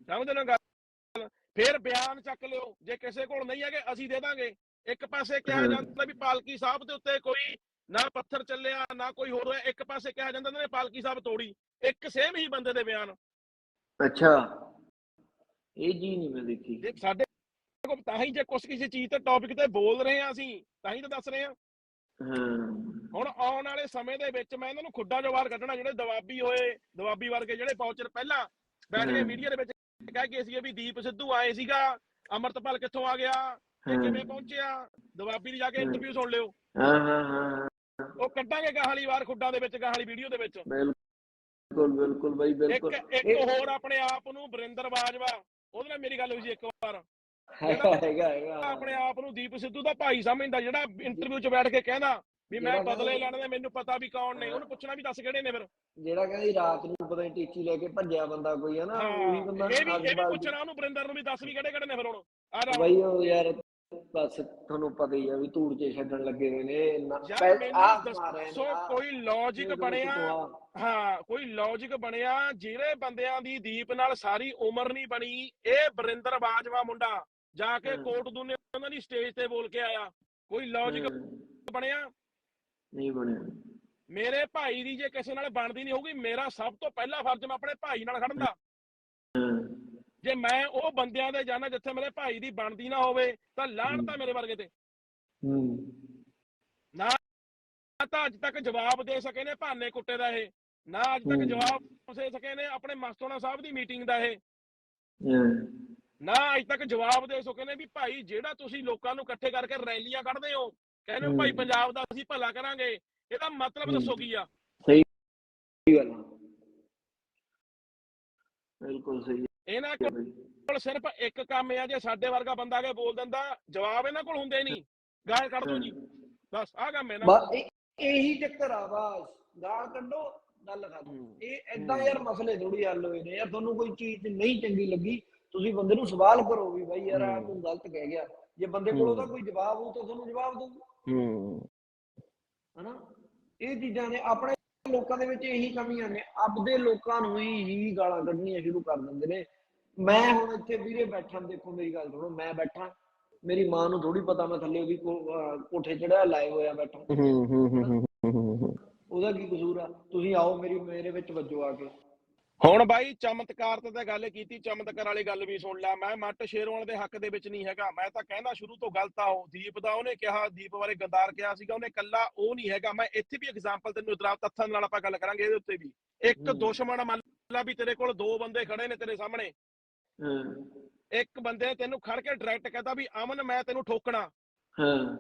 ਸਮਝਦੇ ਨਾ ਗੱਲ? ਫਿਰ ਬਿਆਨ ਚੱਕ ਲਿਓ। ਜੇ ਕਿਸੇ ਕੋਲ ਨਹੀਂ ਹੈਗੇ ਅਸੀਂ ਦੇ ਦਾਂਗੇ। ਇੱਕ ਪਾਸੇ ਕਿਹਾ। ਜਾਂਦਾ ਵੀ ਪਾਲਕੀ ਸਾਹਿਬ ਦੇ ਉੱਤੇ ਕੋਈ ਨਾ ਪੱਥਰ ਚੱਲਿਆ ਨਾ ਕੋਈ ਹੋਰ ਹੋਇਆ। ਇੱਕ ਪਾਸੇ ਕਿਹਾ ਜਾਂਦਾ ਨੇ ਪਾਲਕੀ ਸਾਹਿਬ ਤੋੜੀ। ਇੱਕ ਸੇਮ ਹੀ ਬੰਦੇ ਦੇ ਬਿਆਨ। ਅੱਛਾ। ਇਹ ਜੀ ਨਹੀਂ ਮੈਂ ਦੇਖੀ। ਜੇ ਸਾਡੇ ਕੋਲ ਤਾਂ ਹੀ ਜੇ ਕੁਛ ਕਿਸੇ ਚੀਜ਼ ਤੇ ਟੌਪਿਕ ਤੇ ਬੋਲ ਰਹੇ ਆ ਅਸੀਂ ਤਾਂ ਹੀ ਤਾਂ ਦੱਸ ਰਹੇ ਆ ਹੁਣ ਆਉਣ ਵਾਲੇ ਸਮੇਂ ਦੇ ਵਿੱਚ ਮੈਂ ਇਹਨਾਂ ਨੂੰ ਖੁੱਡਾਂ ਚੋਂ ਬਾਹਰ ਕੱਢਣਾ ਜਿਹੜੇ ਦਵਾਬੀ ਹੋਏ ਦਵਾਬੀ ਵਰਗੇ ਜਿਹੜੇ ਪੌਚਰ ਪਹਿਲਾਂ ਬੈਠ ਕੇ। ਮੀਡੀਆ ਦੇ ਵਿੱਚ ਕਹਿ ਕੇ ਸੀਗੇ ਵੀ ਦੀਪ ਸਿੱਧੂ ਆਏ ਸੀਗਾ ਅਮਰਤਪਾਲ ਕਿੱਥੋਂ ਆ ਗਿਆ ਇਹ। ਕਿਵੇਂ ਪਹੁੰਚਿਆ ਦਵਾਬੀ ਦੀ ਜਾ ਕੇ। ਇੰਟਰਵਿਊ ਸੁਣ ਲਿਓ। ਹਾਂ ਹਾਂ ਹਾਂ ਉਹ ਕੱਢਾਂਗੇ ਗਾਹਾਂ ਵਾਰ ਖੁੱਡਾਂ ਦੇ ਵਿੱਚ ਗਾਹਾਂ ਵਾਲੀ ਵੀਡੀਓ ਦੇ ਵਿੱਚ। ਬਿਲਕੁਲ ਬਿਲਕੁਲ ਬਾਈ ਇੱਕ ਬਿਲਕੁਲ। ਇੱਕ ਇਹ- ਹੋਰ ਆਪਣੇ ਆਪ ਨੂੰ ਬਰਿੰਦਰ ਬਾਜਵਾ ਉਹਦੇ ਨਾਲ ਮੇਰੀ ਗੱਲ ਹੋਈ ਸੀ ਇੱਕ ਵਾਰ। ਹੈਗਾ ਹੈਗਾ ਆਪਣੇ ਆਪ ਨੂੰ ਦੀਪ ਸਿੱਧੂ ਦਾ ਭਾਈ ਸਮਝਦਾ ਜਿਹੜਾ ਇੰਟਰਵਿਊ 'ਚ ਬੈਠ ਕੇ ਕਹਿੰਦਾ ਵੀ ਮੈਂ ਬਦਲੇ ਲੈਣੇ ਨੇ ਮੈਨੂੰ ਪਤਾ ਵੀ ਕੌਣ ਨੇ ਉਹਨੂੰ ਪੁੱਛਣਾ ਵੀ ਦੱਸ ਕਿਹੜੇ ਨੇ ਫਿਰ। ਜਿਹੜਾ ਕਹਿੰਦੀ ਰਾਤ ਨੂੰ ਪਤਾ ਨਹੀਂ ਟੀਚੀ ਲੈ ਕੇ ਭੱਜਿਆ ਬੰਦਾ ਕੋਈ ਹੈ ਨਾ ਉਹੀ ਬੰਦਾ ਇਹ ਵੀ ਇਹ ਵੀ ਅੱਜ-ਕੱਲ੍ਹ ਪੁੱਛਣਾ ਉਹਨੂੰ ਬਰਿੰਦਰ ਨੂੰ ਵੀ ਦੱਸ ਵੀ ਕਿਹੜੇ ਕਿਹੜੇ ਨੇ ਫਿਰ ਹੁਣ। ਆ ਬਾਈ ਉਹ ਯਾਰ ਬਸ ਤੁਹਾਨੂੰ ਪਤਾ ਹੀ ਆ ਵੀ ਧੂੜ ਚ ਛੱਡਣ ਲੱਗੇ ਹੋਏ ਨੇ ਆਹ ਕੋਈ ਲੌਜੀਕ ਬਣਿਆ ਹਾਂ ਕੋਈ ਲੌਜੀਕ ਬਣਿਆ ਜਿਹੜੇ ਬੰਦਿਆਂ ਦੀ ਦੀਪ ਨਾਲ ਸਾਰੀ ਉਮਰ ਨਹੀਂ ਬਣੀ ਇਹ ਬਰਿੰਦਰ ਬਾਜਵਾ ਮੁੰਡਾ ਜਾ ਕੇ। ਕੋਟ ਦੁਨੇ ਉਹਨਾਂ ਦੀ ਸਟੇਜ ਤੇ ਬੋਲ ਕੇ ਆਇਆ। ਕੋਈ ਲੌਜੀਕ ਬਣਿਆ? ਨਹੀਂ ਬਣਿਆ। ਮੇਰੇ ਭਾਈ ਦੀ ਜੇ ਕਿਸੇ ਨਾਲ ਬਣਦੀ ਨਹੀਂ ਹੋਊਗੀ ਮੇਰਾ ਸਭ ਤੋਂ ਪਹਿਲਾ ਫਰਜ਼ ਮੈਂ ਆਪਣੇ ਭਾਈ ਨਾਲ ਖੜਨ ਦਾ। ਜੇ ਮੈਂ ਉਹ ਬੰਦਿਆਂ ਦੇ ਜਾਣਾ ਜਿੱਥੇ ਮੇਰੇ ਭਾਈ ਦੀ ਬਣਦੀ ਨਾ ਹੋਵੇ ਤਾਂ ਲਾਹਣ ਤਾਂ ਮੇਰੇ ਵਰਗੇ ਤੇ ਹੂੰ ਨਾ ਤਾਂ ਅੱਜ ਤੱਕ ਜਵਾਬ ਦੇ ਸਕੇ ਨੇ ਭਾਨੇ ਕੁੱਟੇ ਦਾ ਇਹ ਨਾ ਅੱਜ ਤੱਕ। ਜਵਾਬ ਦੇ ਸਕੇ ਨੇ ਆਪਣੇ ਮਸਤੋਣਾ ਸਾਹਿਬ ਦੀ ਮੀਟਿੰਗ ਦਾ ਇਹ ਨਾ ਅੱਜ ਤੱਕ ਜਵਾਬ ਦੇ ਸਕੇ ਨੇ ਵੀ ਭਾਈ ਜਿਹੜਾ ਤੁਸੀਂ ਲੋਕਾਂ ਨੂੰ ਇਕੱਠੇ ਕਰਕੇ ਰੈਲੀਆਂ ਕੱਢਦੇ ਹੋ ਕਹਿੰਦੇ ਹੋ ਭਾਈ। ਪੰਜਾਬ ਦਾ ਅਸੀਂ ਭਲਾ ਕਰਾਂਗੇ ਇਹਦਾ ਮਤਲਬ। ਦੱਸੋ ਕੀ ਆ ਸਹੀ ਗੱਲ। ਬਿਲਕੁਲ ਸਹੀ ਇਹਨਾਂ ਕੋਲ ਸਿਰਫ ਇੱਕ ਕੰਮ ਆ ਜੇ ਸਾਡੇ ਵਰਗਾ ਬੰਦਾ ਆ ਕੇ ਬੋਲ ਦਿੰਦਾ ਜਵਾਬ ਇਹਨਾਂ ਕੋਲ ਹੁੰਦੇ ਨਹੀਂ। ਗਾਲ ਕੱਢ ਦੋ ਜੀ। ਬਸ ਆਹ ਕੰਮ ਇਹਨਾਂ ਬਸ। ਇਹ- ਚੱਕਰ ਆ ਬਸ। ਗਾਲ ਕੱਢੋ ਗੱਲ ਖਤਮ। ਹੂੰ। ਇਹ ਏਦਾਂ ਯਾਰ ਮਸਲੇ ਥੋੜੀ ਹੱਲ ਹੋਏ ਨੇ। ਯਾਰ ਤੁਹਾਨੂੰ ਕੋਈ ਚੀਜ਼ ਨਹੀਂ ਚੰਗੀ ਲੱਗੀ ਤੁਸੀਂ ਬੰਦੇ ਨੂੰ ਸਵਾਲ ਕਰੋ ਵੀ ਬਾਈ ਯਾਰ ਆ। ਤੂੰ ਗਲਤ ਕਹਿ ਗਿਆ। ਜੇ ਬੰਦੇ ਕੋਲ। ਉਹਦਾ ਕੋਈ ਜਵਾਬ ਹੋਊ ਤਾਂ ਤੁਹਾਨੂੰ ਜਵਾਬ ਦਊ। ਹੂੰ। ਹਨਾ? ਇਹ ਚੀਜ਼ਾਂ ਨੇ ਆਪਣੇ ਲੋਕਾਂ ਦੇ ਵਿੱਚ ਇਹੀ ਕਮੀਆਂ ਨੇ। ਆਪਦੇ ਲੋਕਾਂ ਨੂੰ ਹੀ ਹੀ ਗਾਲਾਂ ਕੱਢਣੀਆਂ ਸ਼ੁਰੂ ਕਰ ਦਿੰਦੇ ਨੇ। ਮੈਂ ਹੁਣ ਇੱਥੇ ਵੀਰੇ ਬੈਠਾ ਦੇਖੋ ਮੇਰੀ ਗੱਲ ਸੁਣੋ ਮੈਂ ਬੈਠਾ ਮੇਰੀ ਮਾਂ ਨੂੰ ਥੋੜੀ ਪਤਾ ਮੈਂ ਥੱਲੇ ਉਹਦੀ ਕੋਠੇ ਚੜਿਆ ਲਾਏ ਹੋਇਆ ਬੈਠਾ। ਹੂੰ ਹੂੰ ਹੂੰ ਹੂੰ ਉਹਦਾ ਕੀ ਕਸੂਰ ਆ? ਤੁਸੀਂ ਆਓ ਮੇਰੀ ਮੇਰੇ ਵਿੱਚ ਵੱਜੋ ਆ ਕੇ। ਹੁਣ ਬਾਈ ਚਮਤਕਾਰ ਤੇ ਤਾਂ ਗੱਲ ਕੀਤੀ ਚਮਤਕਾਰ ਵਾਲੀ ਗੱਲ ਵੀ ਸੁਣ ਲੈ। ਮੈਂ ਮੱਟ ਸ਼ੇਰਵਾਲ ਦੇ ਹੱਕ ਦੇ ਵਿੱਚ ਨਹੀਂ ਹੈਗਾ। ਮੈਂ ਤਾਂ ਕਹਿੰਦਾ ਸ਼ੁਰੂ ਤੋਂ ਗਲਤ ਆ ਉਹ। ਦੀਪ ਦਾ ਉਹਨੇ ਕਿਹਾ ਦੀਪ ਬਾਰੇ ਗੰਦਾਰ ਕਿਹਾ ਸੀਗਾ ਉਹਨੇ ਕੱਲਾ ਉਹ ਨਹੀਂ ਹੈਗਾ। ਮੈਂ ਇੱਥੇ ਵੀ ਐਗਜ਼ਾਮਪਲ ਤੈਨੂੰ ਇਤਰਾਫ ਤੱਥਾਂ ਨਾਲ ਆਪਾਂ ਗੱਲ ਕਰਾਂਗੇ ਇਹਦੇ ਉੱਤੇ ਵੀ। ਇੱਕ। ਦੁਸ਼ਮਣ ਮੰਨ ਲਾ ਵੀ ਤੇਰੇ ਕੋਲ ਦੋ ਬੰਦੇ ਖੜੇ ਨੇ ਤੇਰੇ ਸਾਹਮਣੇ। ਇੱਕ ਬੰਦੇ ਤੈਨੂੰ ਖੜ ਕੇ ਡਾਇਰੈਕਟ ਕਹਤਾ ਵੀ ਅਮਨ ਮੈਂ ਤੈਨੂੰ ਠੋਕਣਾ। ਹਾਂ।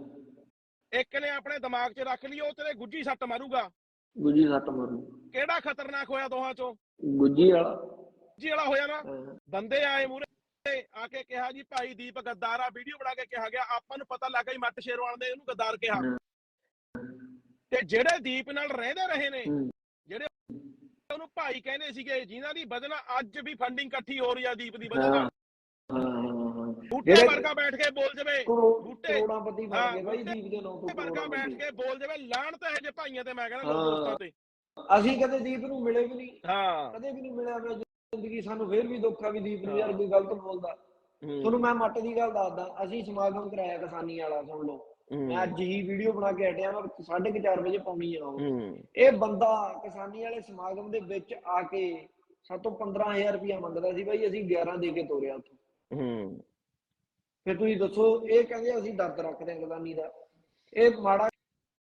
ਇੱਕ ਨੇ ਆਪਣੇ ਦਿਮਾਗ 'ਚ ਰੱਖ ਲਈ ਉਹ ਤੇਰੇ ਗੁੱਜੀ ਸੱਟ ਮਾਰੂਗਾ। ਗੁੱਜੀ ਸੱਟ ਮਾਰੂ ਕਿਹੜਾ ਖਤਰਨਾਕ ਹੋਇਆ ਦੋਹਾਂ 'ਚੋਂ? ਗੁੱਜੀ ਵਾਲਾ। ਗੁੱਜੀ ਵਾਲਾ ਹੋਇਆ ਨਾ? ਬੰਦੇ ਆਏ ਮੂਰੇ ਆ ਕੇ ਕਿਹਾ ਜੀ ਭਾਈ ਦੀਪ ਗੱਦਾਰ ਆ ਵੀਡੀਓ ਬਣਾ ਕੇ ਕਿਹਾ ਗਿਆ ਆਪਾਂ ਨੂੰ ਪਤਾ ਲੱਗਾ ਹੀ ਮੱਟ ਸ਼ੇਰਵਾਲ ਨੇ ਇਹਨੂੰ ਗੱਦਾਰ ਕਿਹਾ। ਤੇ ਜਿਹੜੇ ਦੀਪ ਨਾਲ ਰਹਿੰਦੇ ਰਹੇ ਨੇ ਹੂੰ, ਉਹਨੂੰ ਭਾਈ ਕਹਿੰਦੇ ਸੀਗੇ ਜਿਨ੍ਹਾਂ ਦੀ ਵਜ੍ਹਾ ਨਾਲ ਅੱਜ ਵੀ ਫੰਡਿੰਗ ਇਕੱਠੀ ਹੋ ਰਹੀ ਆ ਦੀਪ ਦੀ ਵਜ੍ਹਾ ਨਾਲ ਬੂਟੇ ਵਰਗਾ ਬੈਠ ਕੇ ਬੋਲ ਜਵੇ। ਬੂਟੇ- ਕਰੋੜਾਂਪਤੀ ਬਣ ਗਏ ਬਾਈ ਦੀਪ ਦੇ ਤੋਂ ਵਰਗਾ ਬੈਠ ਕੇ ਬੋਲ ਜਵੇ। ਲਾਣ ਤਾਂ ਇਹ ਜੇ ਭਾਈਆਂ ਤੇ ਮੈਂ ਕਹਿੰਦਾ। ਦੋਸਤਾਂ ਤੇ। ਅਸੀਂ ਕਦੇ ਦੀਪ ਨੂੰ ਮਿਲੇ ਵੀ ਨਹੀਂ। ਹਾਂ। ਕਦੇ ਵੀ ਨਹੀਂ ਮਿਲਿਆ ਮੈਂ ਜ਼ਿੰਦਗੀ। ਸਾਨੂੰ ਫੇਰ ਵੀ ਦੁੱਖ ਆ ਵੀ ਦੀਪ ਨੂੰ ਯਾਰ ਕੋਈ ਗਲਤ ਬੋਲਦਾ। ਤੁਹਾਨੂੰ ਮੈਂ ਮੱਟ ਦੀ ਗੱਲ ਦੱਸਦਾ। ਅਸੀਂ ਸਮਾਗਮ ਕਰਾਇਆ ਕਿਸਾਨੀ ਵਾਲਾ ਸੁਣ ਲਓ। ਮੈਂ ਅੱਜ ਹੀ ਵੀਡੀਓ ਬਣਾ ਕੇ ਹਟਿਆ ਮੈਂ 4:30 ਵਜੇ ਪਾਉਣੀ ਆ ਉਹ। ਇਹ ਬੰਦਾ ਕਿਸਾਨੀ ਵਾਲੇ ਸਮਾਗਮ ਦੇ ਵਿੱਚ ਆ ਕੇ ਸਾਤੋਂ 15000 ਰੁਪਇਆ ਮੰਗਦਾ ਸੀ ਬਾਈ ਅਸੀਂ 11 ਦੇ ਕੇ ਤੋਰਿਆ ਉੱਥੋਂ। ਹੂੰ। ਫਿਰ ਤੁਸੀਂ ਦੱਸੋ ਇਹ ਕਹਿੰਦੇ ਅਸੀਂ ਦਰਦ ਰੱਖਦੇ ਹਾਂ ਕਿਸਾਨੀ ਦਾ। ਇਹ ਮਾੜਾ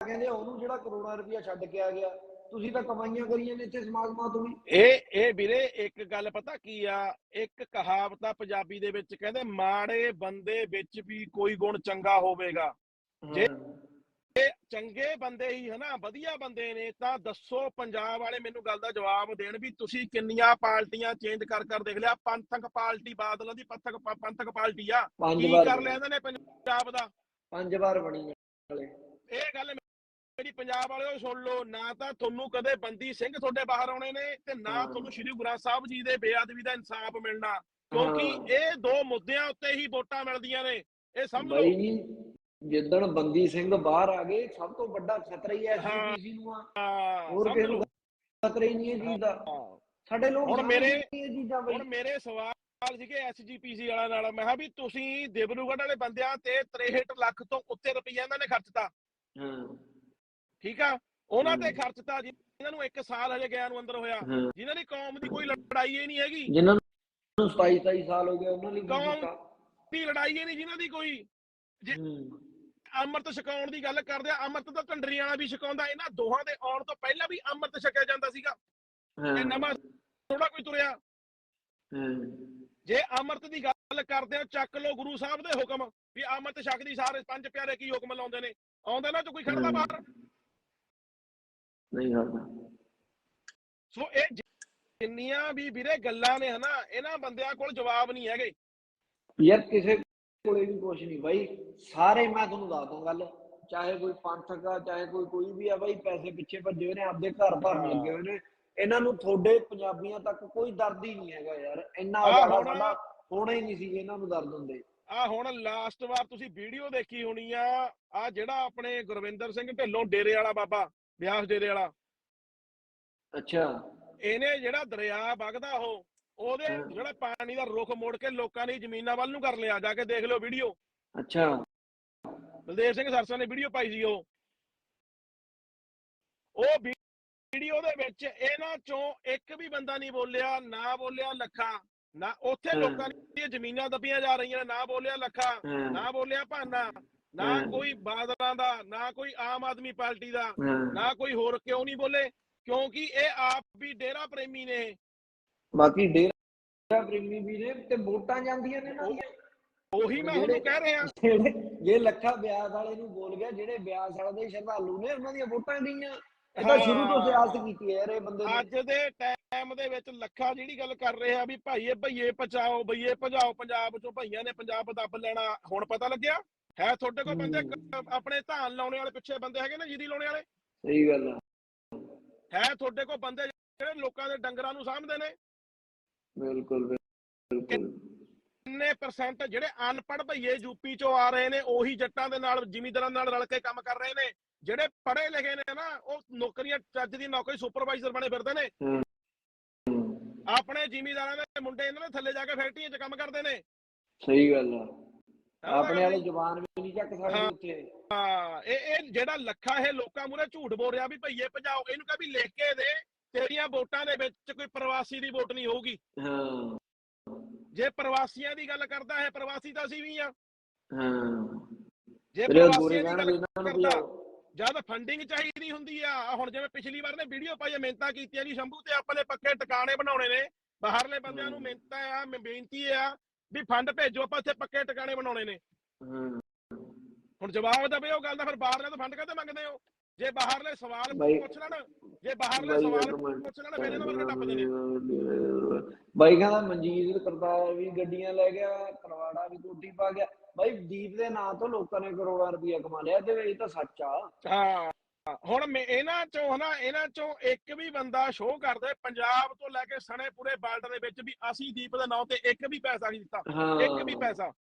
ਕਹਿੰਦੇ ਉਹਨੂੰ ਜਿਹੜਾ ਕਰੋੜਾਂ ਰੁਪਇਆ ਛੱਡ ਕੇ ਆ ਗਿਆ। ਤੁਸੀਂ ਤਾਂ ਕਮਾਈਆਂ ਕਰੀਆਂ ਨੇ ਇੱਥੇ ਸਮਾਗਮਾਂ ਤੋਂ ਵੀ। ਇਹ ਇਹ ਵੀਰੇ ਇੱਕ ਗੱਲ ਪਤਾ ਕੀ ਆ? ਇੱਕ ਕਹਾਵਤ ਆ ਪੰਜਾਬੀ ਦੇ ਵਿੱਚ ਕਹਿੰਦੇ ਮਾੜੇ ਬੰਦੇ ਵਿੱਚ ਵੀ ਕੋਈ ਗੁਣ ਚੰਗਾ ਹੋਵੇਗਾ। ਜੇ- ਚੰਗੇ ਬੰਦੇ ਹੀ ਹਨਾ ਵਧੀਆ ਬੰਦੇ ਨੇ ਤਾਂ ਦੱਸੋ ਪੰਜਾਬ ਵਾਲੇ ਮੈਨੂੰ ਗੱਲ ਦਾ ਜਵਾਬ ਦੇਣ ਵੀ ਤੁਸੀਂ ਕਿੰਨੀਆਂ ਪਾਰਟੀਆਂ ਚੇਂਜ ਕਰ ਕਰ ਦੇਖ ਲਿਆ। ਪੰਥਕ ਪਾਰਟੀ ਬਾਦਲਾਂ ਦੀ ਪੰਥਕ ਪੰਥਕ ਪਾਰਟੀ ਆ। ਕੀ ਕਰ ਲਿਆ ਇਹਨਾਂ ਨੇ ਪੰਜਾਬ ਦਾ? ਪੰਜ ਵਾਰ ਬਣੀ ਨਾਲੇ। ਇਹ ਗੱਲ ਮੇਰੀ ਪੰਜਾਬ ਵਾਲਿਓ ਸੁਣ ਲਓ ਨਾ ਤਾਂ ਤੁਹਾਨੂੰ ਕਦੇ ਬੰਦੀ ਸਿੰਘ ਤੁਹਾਡੇ ਬਾਹਰ ਆਉਣੇ ਨੇ ਤੇ ਨਾ। ਤੁਹਾਨੂੰ ਸ੍ਰੀ ਗੁਰੂ ਗ੍ਰੰਥ ਸਾਹਿਬ ਜੀ ਦੇ ਬੇਅਦਬੀ ਦਾ ਇਨਸਾਫ ਮਿਲਣਾ। ਕਿਉਂਕਿ। ਇਹ ਦੋ ਮੁੱਦਿਆਂ ਉੱਤੇ ਹੀ ਵੋਟਾਂ ਮਿਲਦੀਆਂ ਨੇ। ਇਹ ਸਮਝ ਲਓ। ਬਾਈ ਜਿੱਦਣ ਬੰਦੀ ਸਿੰਘ ਬਾਹਰ ਆ ਗਏ ਸਭ ਤੋਂ ਵੱਡਾ ਖਤਰਾ ਹੀ ਹਾਂ। ਐਸਜੀਪੀਸੀ ਨੂੰ ਆ ਹਾਂ, ਹੋਰ ਕਿਸੇ ਨੂੰ। ਖਤਰਾ ਹੀ ਨਹੀਂ ਇਹ ਚੀਜ਼ ਦਾ ਹਾਂ। ਸਾਡੇ ਲੋਕ ਹੁਣ ਮੇਰੇ- ਹੁਣ ਮੇਰੇ ਸਵਾਲ ਸੀਗੇ ਐਸਜੀਪੀਸੀ ਵਾਲਾ ਨਾਲ ਮੈਂ ਕਿਹਾ ਵੀ ਤੁਸੀਂ ਦਿਬਰੂਗੜ੍ਹ ਵਾਲੇ ਬੰਦਿਆਂ ਤੇ 63 ਲੱਖ ਤੋਂ ਉੱਤੇ ਰੁਪਈਆ ਇਹਨਾਂ ਨੇ ਖਰਚਤਾ ਹਾਂ ਠੀਕ ਆ ਉਹਨਾਂ ਤੇ। ਖਰਚਤਾ ਜਿਨ੍ਹਾਂ ਨੂੰ 1 ਸਾਲ ਹਜੇ ਗਿਆ ਨੂੰ ਅੰਦਰ ਹੋਇਆ ਹਾਂ ਜਿਨ੍ਹਾਂ ਦੀ ਕੌਮ ਦੀ ਕੋਈ ਲੜਾਈ ਹੀ ਨਹੀਂ ਹੈਗੀ ਜਿਨ੍ਹਾਂ ਨੂੰ 27 27 ਸਾਲ ਹੋ ਗਏ ਉਹਨਾਂ ਲਈ ਕੀ ਕੌਣ? ਕੀਤਾ ਦੀ ਲੜਾਈ ਹੀ ਨਹੀਂ ਜਿਨ੍ਹਾਂ ਦੀ ਕੋਈ ਜੀ- ਹੂੰ। ਅੰਮ੍ਰਿਤ ਛਕਾਉਣ ਦੀ ਗੱਲ ਕਰਦੇ ਆ ਅੰਮ੍ਰਿਤ ਤਾਂ ਢੰਡਰੀਆਂ ਵਾਲਾ ਵੀ ਛਕਾਉਂਦਾ ਇਹਨਾਂ ਦੋਹਾਂ ਦੇ ਆਉਣ ਤੋਂ ਪਹਿਲਾਂ ਵੀ ਅੰਮ੍ਰਿਤ ਛਕਿਆ ਜਾਂਦਾ ਸੀਗਾ। ਇਹ ਨਵਾਂ ਥੋੜਾ ਕੋਈ ਤੁਰਿਆ। ਜੇ ਅੰਮ੍ਰਿਤ ਦੀ ਗੱਲ ਕਰਦੇ ਆ ਚੱਕ ਲੋ ਗੁਰੂ ਸਾਹਿਬ ਦੇ ਹੁਕਮ ਵੀ ਅੰਮ੍ਰਿਤ ਛਕਦੀ ਸਾਰੇ ਪੰਜ ਪਿਆਰੇ ਕੀ ਹੁਕਮ ਲਾਉਂਦੇ ਨੇ? ਆਉਂਦੇ ਨਾ ਚ ਕੋਈ ਖੜਦਾ ਬਾਹਰ? ਨਹੀਂ ਕਰਦਾ ਸੋ ਇਹ ਜਿੰਨੀਆਂ ਵੀ ਵੀਰੇ ਗੱਲਾਂ ਨੇ ਹਨਾ ਇਹਨਾਂ ਬੰਦਿਆਂ ਕੋਲ ਜਵਾਬ ਨਹੀਂ ਹੈਗੇ। ਯਾਰ ਕਿਸੇ ਕੋਲੇ ਵੀ ਕੁਛ ਨਹੀਂ ਬਾਈ। ਸਾਰੇ ਮੈਂ ਤੁਹਾਨੂੰ ਦੱਸਦਾ ਗੱਲ ਚਾਹੇ ਕੋਈ ਪੰਥਕ ਆ ਚਾਹੇ ਕੋਈ ਕੋਈ ਵੀ ਆ ਬਾਈ ਪੈਸੇ ਪਿੱਛੇ ਭੱਜੇ ਹੋਏ ਨੇ ਆਪਦੇ ਘਰ ਭਰਨ ਲੱਗੇ ਹੋਏ ਨੇ। ਇਹਨਾਂ ਨੂੰ ਤੁਹਾਡੇ ਪੰਜਾਬੀਆਂ ਤੱਕ ਕੋਈ ਦਰਦ ਹੀ ਨਹੀਂ ਹੈਗਾ ਯਾਰ। ਇੰਨਾ ਜ਼ਿਆਦਾ ਸਾਡਾ ਹੋਣਾ ਹੀ ਨਹੀਂ ਸੀ ਇਹਨਾਂ ਨੂੰ ਦਰਦ ਹੁੰਦੇ। ਆ ਹੁਣ ਲਾਸਟ ਵਾਰ ਤੁਸੀਂ ਵੀਡੀਓ ਦੇਖੀ ਹੋਣੀ ਆ ਆ ਜਿਹੜਾ ਆਪਣੇ ਗੁਰਵਿੰਦਰ ਸਿੰਘ ਢਿੱਲੋਂ ਡੇਰੇ ਵਾਲਾ ਬਾਬਾ ਬਿਆਸ ਡੇਰੇ ਵਾਲਾ। ਅੱਛਾ। ਇਹਨੇ ਜਿਹੜਾ ਦਰਿਆ ਵਗਦਾ ਉਹ ਉਹਦੇ। ਜਿਹੜਾ ਪਾਣੀ ਦਾ ਰੁਖ ਮੋੜ ਕੇ ਲੋਕਾਂ ਦੀ ਜ਼ਮੀਨਾਂ ਵੱਲ ਨੂੰ ਕਰ ਲਿਆ ਜਾ ਕੇ ਦੇਖ ਲਿਓ ਵੀਡੀਓ। ਅੱਛਾ। ਬਲਦੇਵ ਸਿੰਘ ਸਰਸਾ ਨੇ ਵੀਡੀਓ ਪਾਈ ਸੀ ਉਹ। ਉਹ ਵੀਡੀਓ ਦੇ ਵਿੱਚ ਇਹਨਾਂ ਚੋਂ ਇੱਕ ਵੀ ਬੰਦਾ ਨਹੀਂ ਬੋਲਿਆ ਨਾ ਬੋਲਿਆ ਲੱਖਾ। ਨਾ ਉੱਥੇ। ਲੋਕਾਂ ਦੀਆਂ ਜ਼ਮੀਨਾਂ ਦੱਬੀਆਂ ਜਾ ਰਹੀਆਂ ਨੇ ਨਾ ਬੋਲਿਆ ਲੱਖਾ ਨਾ ਬੋਲਿਆ ਭਾਨਾ ਨਾ। ਕੋਈ ਬਾਦਲਾਂ ਦਾ ਨਾ ਕੋਈ ਆਮ ਆਦਮੀ ਪਾਰਟੀ ਦਾ ਨਾ ਕੋਈ ਹੋਰ ਕਿਉਂ ਨਹੀਂ ਬੋਲੇ? ਕਿਉਂਕਿ ਇਹ ਆਪ ਵੀ ਡੇਰਾ ਪ੍ਰੇਮੀ ਨੇ। ਬਾਕੀ ਡੇਰਾ ਪ੍ਰੇਮੀ ਵੀ ਨੇ ਤੇ ਵੋਟਾਂ ਜਾਂਦੀਆਂ ਨੇ ਨਾ। ਉਹੀ ਮੈਂ ਤੁਹਾਨੂੰ ਕਹਿ ਰਿਹਾ। ਜੇ ਲੱਖਾ ਬਿਆਸ ਵਾਲੇ ਨੂੰ ਬੋਲ ਗਿਆ ਜਿਹੜੇ ਬਿਆਸ ਵਾਲੇ ਦੇ ਸ਼ਰਧਾਲੂ ਨੇ ਉਹਨਾਂ ਦੀਆਂ ਵੋਟਾਂ ਗਈਆਂ। ਇਹ ਤਾਂ ਸ਼ੁਰੂ ਤੋਂ ਹਾਂ। ਸਿਆਸਤ ਕੀਤੀ ਹੈ ਯਾਰ ਇਹ ਬੰਦੇ ਨੇ। ਅੱਜ ਦੇ ਟਾਈਮ ਦੇ ਵਿੱਚ ਲੱਖਾ ਜਿਹੜੀ ਗੱਲ ਕਰ ਰਿਹਾ ਵੀ ਭਾਈਏ ਭਈਏ ਪਚਾਓ ਭਈਏ ਭਜਾਓ ਪੰਜਾਬ ਚੋਂ ਭਈਆਂ ਨੇ ਪੰਜਾਬ ਦੱਬ ਲੈਣਾ। ਹੁਣ ਪਤਾ ਲੱਗਿਆ ਹੈ ਤੁਹਾਡੇ ਕੋਲ ਬੰਦੇ ਆਪਣੇ ਧਾਨ ਲਾਉਣੇ ਵਾਲੇ ਪਿੱਛੇ ਬੰਦੇ ਹੈਗੇ ਨੇ ਜੀਰੀ ਲਾਉਣੇ ਵਾਲੇ? ਸਹੀ ਗੱਲ ਆ। ਹੈ ਤੁਹਾਡੇ ਕੋਲ ਬੰਦੇ ਜਿਹੜੇ ਲੋਕਾਂ ਦੇ ਡੰਗਰਾਂ ਨੂੰ ਸਾਂਭਦੇ ਨੇ? ਬਿਲਕੁਲ ਬਿਲਕੁਲ। ਕਿੰਨੇ ਪਰਸੈਂਟ ਜਿਹੜੇ ਅਨਪੜ੍ਹ ਭਈਏ ਯੂਪੀ ਚੋਂ ਆ ਰਹੇ ਨੇ ਉਹੀ ਜੱਟਾਂ ਦੇ ਨਾਲ ਜ਼ਿਮੀਂਦਾਰਾਂ ਨਾਲ ਰਲ ਕੇ ਕੰਮ ਕਰ ਰਹੇ ਨੇ। ਜਿਹੜੇ ਪੜ੍ਹੇ ਲਿਖੇ ਨੇ ਨਾ ਉਹ ਨੌਕਰੀਆਂ ਚੱਜ ਦੀ ਨੌਕਰੀ ਸੁਪਰਵਾਈਜ਼ਰ ਬਣੇ ਫਿਰਦੇ ਨੇ। ਆਪਣੇ ਜ਼ਿਮੀਂਦਾਰਾਂ ਦੇ ਮੁੰਡੇ ਇਹਨਾਂ ਦੇ ਥੱਲੇ ਜਾ ਕੇ ਫੈਕਟਰੀਆਂ 'ਚ ਕੰਮ ਕਰਦੇ ਨੇ। ਸਹੀ ਗੱਲ ਆ। ਆਪਣੇ? ਵਾਲੇ ਜ਼ੁਬਾਨ ਵੀ ਨਹੀਂ ਚੱਕ ਸਕਦੇ ਹਾਂ। ਇਹ ਇਹ ਜਿਹੜਾ ਲੱਖਾ ਇਹ ਲੋਕਾਂ ਮੂਰੇ ਝੂਠ ਬੋਲ ਰਿਹਾ ਵੀ ਭਈਏ ਭਜਾਓ ਇਹਨੂੰ ਕਹ ਵੀ ਲਿਖ ਕੇ ਦੇ। ਤੇਰੀਆਂ ਵੋਟਾਂ ਦੇ ਵਿੱਚ ਕੋਈ ਪ੍ਰਵਾਸੀ ਦੀ ਵੋਟ ਨਹੀਂ ਹੋਊਗੀ। ਹਾਂ। ਜੇ ਪ੍ਰਵਾਸੀਆਂ ਦੀ ਗੱਲ ਕਰਦਾ ਹੈ ਪ੍ਰਵਾਸੀ ਤਾਂ ਅਸੀਂ ਵੀ ਆ ਹਾਂ। ਜੇ ਪ੍ਰਵਾਸੀਆਂ ਦੀ ਗੱਲ ਕਰਦਾ। ਜਦ ਫੰਡਿੰਗ ਚਾਹੀਦੀ ਹੁੰਦੀ ਆ। ਹੁਣ ਜਿਵੇਂ ਪਿਛਲੀ ਵਾਰ ਨੇ ਵੀਡੀਓ ਪਾਈ ਆ ਮਿਹਨਤਾਂ ਕੀਤੀਆਂ ਜੀ। ਸ਼ੰਭੂ ਤੇ ਆਪਾਂ ਨੇ ਪੱਕੇ ਟਿਕਾਣੇ ਬਣਾਉਣੇ ਨੇ। ਬਾਹਰਲੇ ਬੰਦਿਆਂ ਨੂੰ। ਮਿਹਨਤਾਂ ਆ ਮ- ਬੇਨਤੀ ਆ ਵੀ ਫੰਡ ਭੇਜੋ ਆਪਾਂ ਇੱਥੇ ਪੱਕੇ ਟਿਕਾਣੇ ਬਣਾਉਣੇ ਨੇ। ਹਾਂ। ਹੁਣ ਜਵਾਬ ਦਵੇ ਉਹ ਗੱਲ ਦਾ ਫਿਰ ਬਾਹਰਲੇ ਤੋਂ ਫੰਡ ਕਾਹਤੇ ਮੰਗਦੇ ਹੋ? ਜੇ ਬਾਹਰਲੇ ਸਵਾਲ ਪੁੱਛ ਲੈਣ ਜੇ ਬਾਹਰਲੇ ਸਵਾਲ। ਪੁੱਛ ਲੈਣ ਫਿਰ ਇਹਨਾਂ ਵਰਗੇ ਟੱਪਦੇ ਨੇ ਬਾਈ ਕਹਿੰਦਾ ਮਨਜੀਤ ਕਰਤਾਰ ਵੀ ਗੱਡੀਆਂ ਲੈ ਗਿਆ ਕਰਵਾੜਾ ਵੀ ਕੋਠੀ ਪਾ ਗਿਆ। ਬਾਈ ਦੀਪ ਦੇ ਨਾਂ ਤੋਂ ਲੋਕਾਂ ਨੇ ਕਰੋੜਾਂ ਰੁਪਇਆ ਕਮਾ ਲਿਆ ਤੇ ਇਹ ਤਾਂ ਸੱਚ ਆ। ਹਾਂ। ਹੁਣ ਇਹਨਾਂ ਚੋਂ ਹਨਾ ਇਹਨਾਂ ਚੋਂ ਇੱਕ ਵੀ ਬੰਦਾ ਸ਼ੋਅ ਕਰਦੇ ਪੰਜਾਬ ਤੋਂ ਲੈ ਕੇ ਸਣੇ ਪੂਰੇ ਵਰਲਡ ਦੇ ਵਿੱਚ ਵੀ ਅਸੀਂ ਦੀਪ ਦੇ ਨਾਂ ਤੇ ਇੱਕ ਵੀ ਪੈਸਾ ਨਹੀਂ ਦਿੱਤਾ ਇੱਕ ਵੀ ਪੈਸਾ।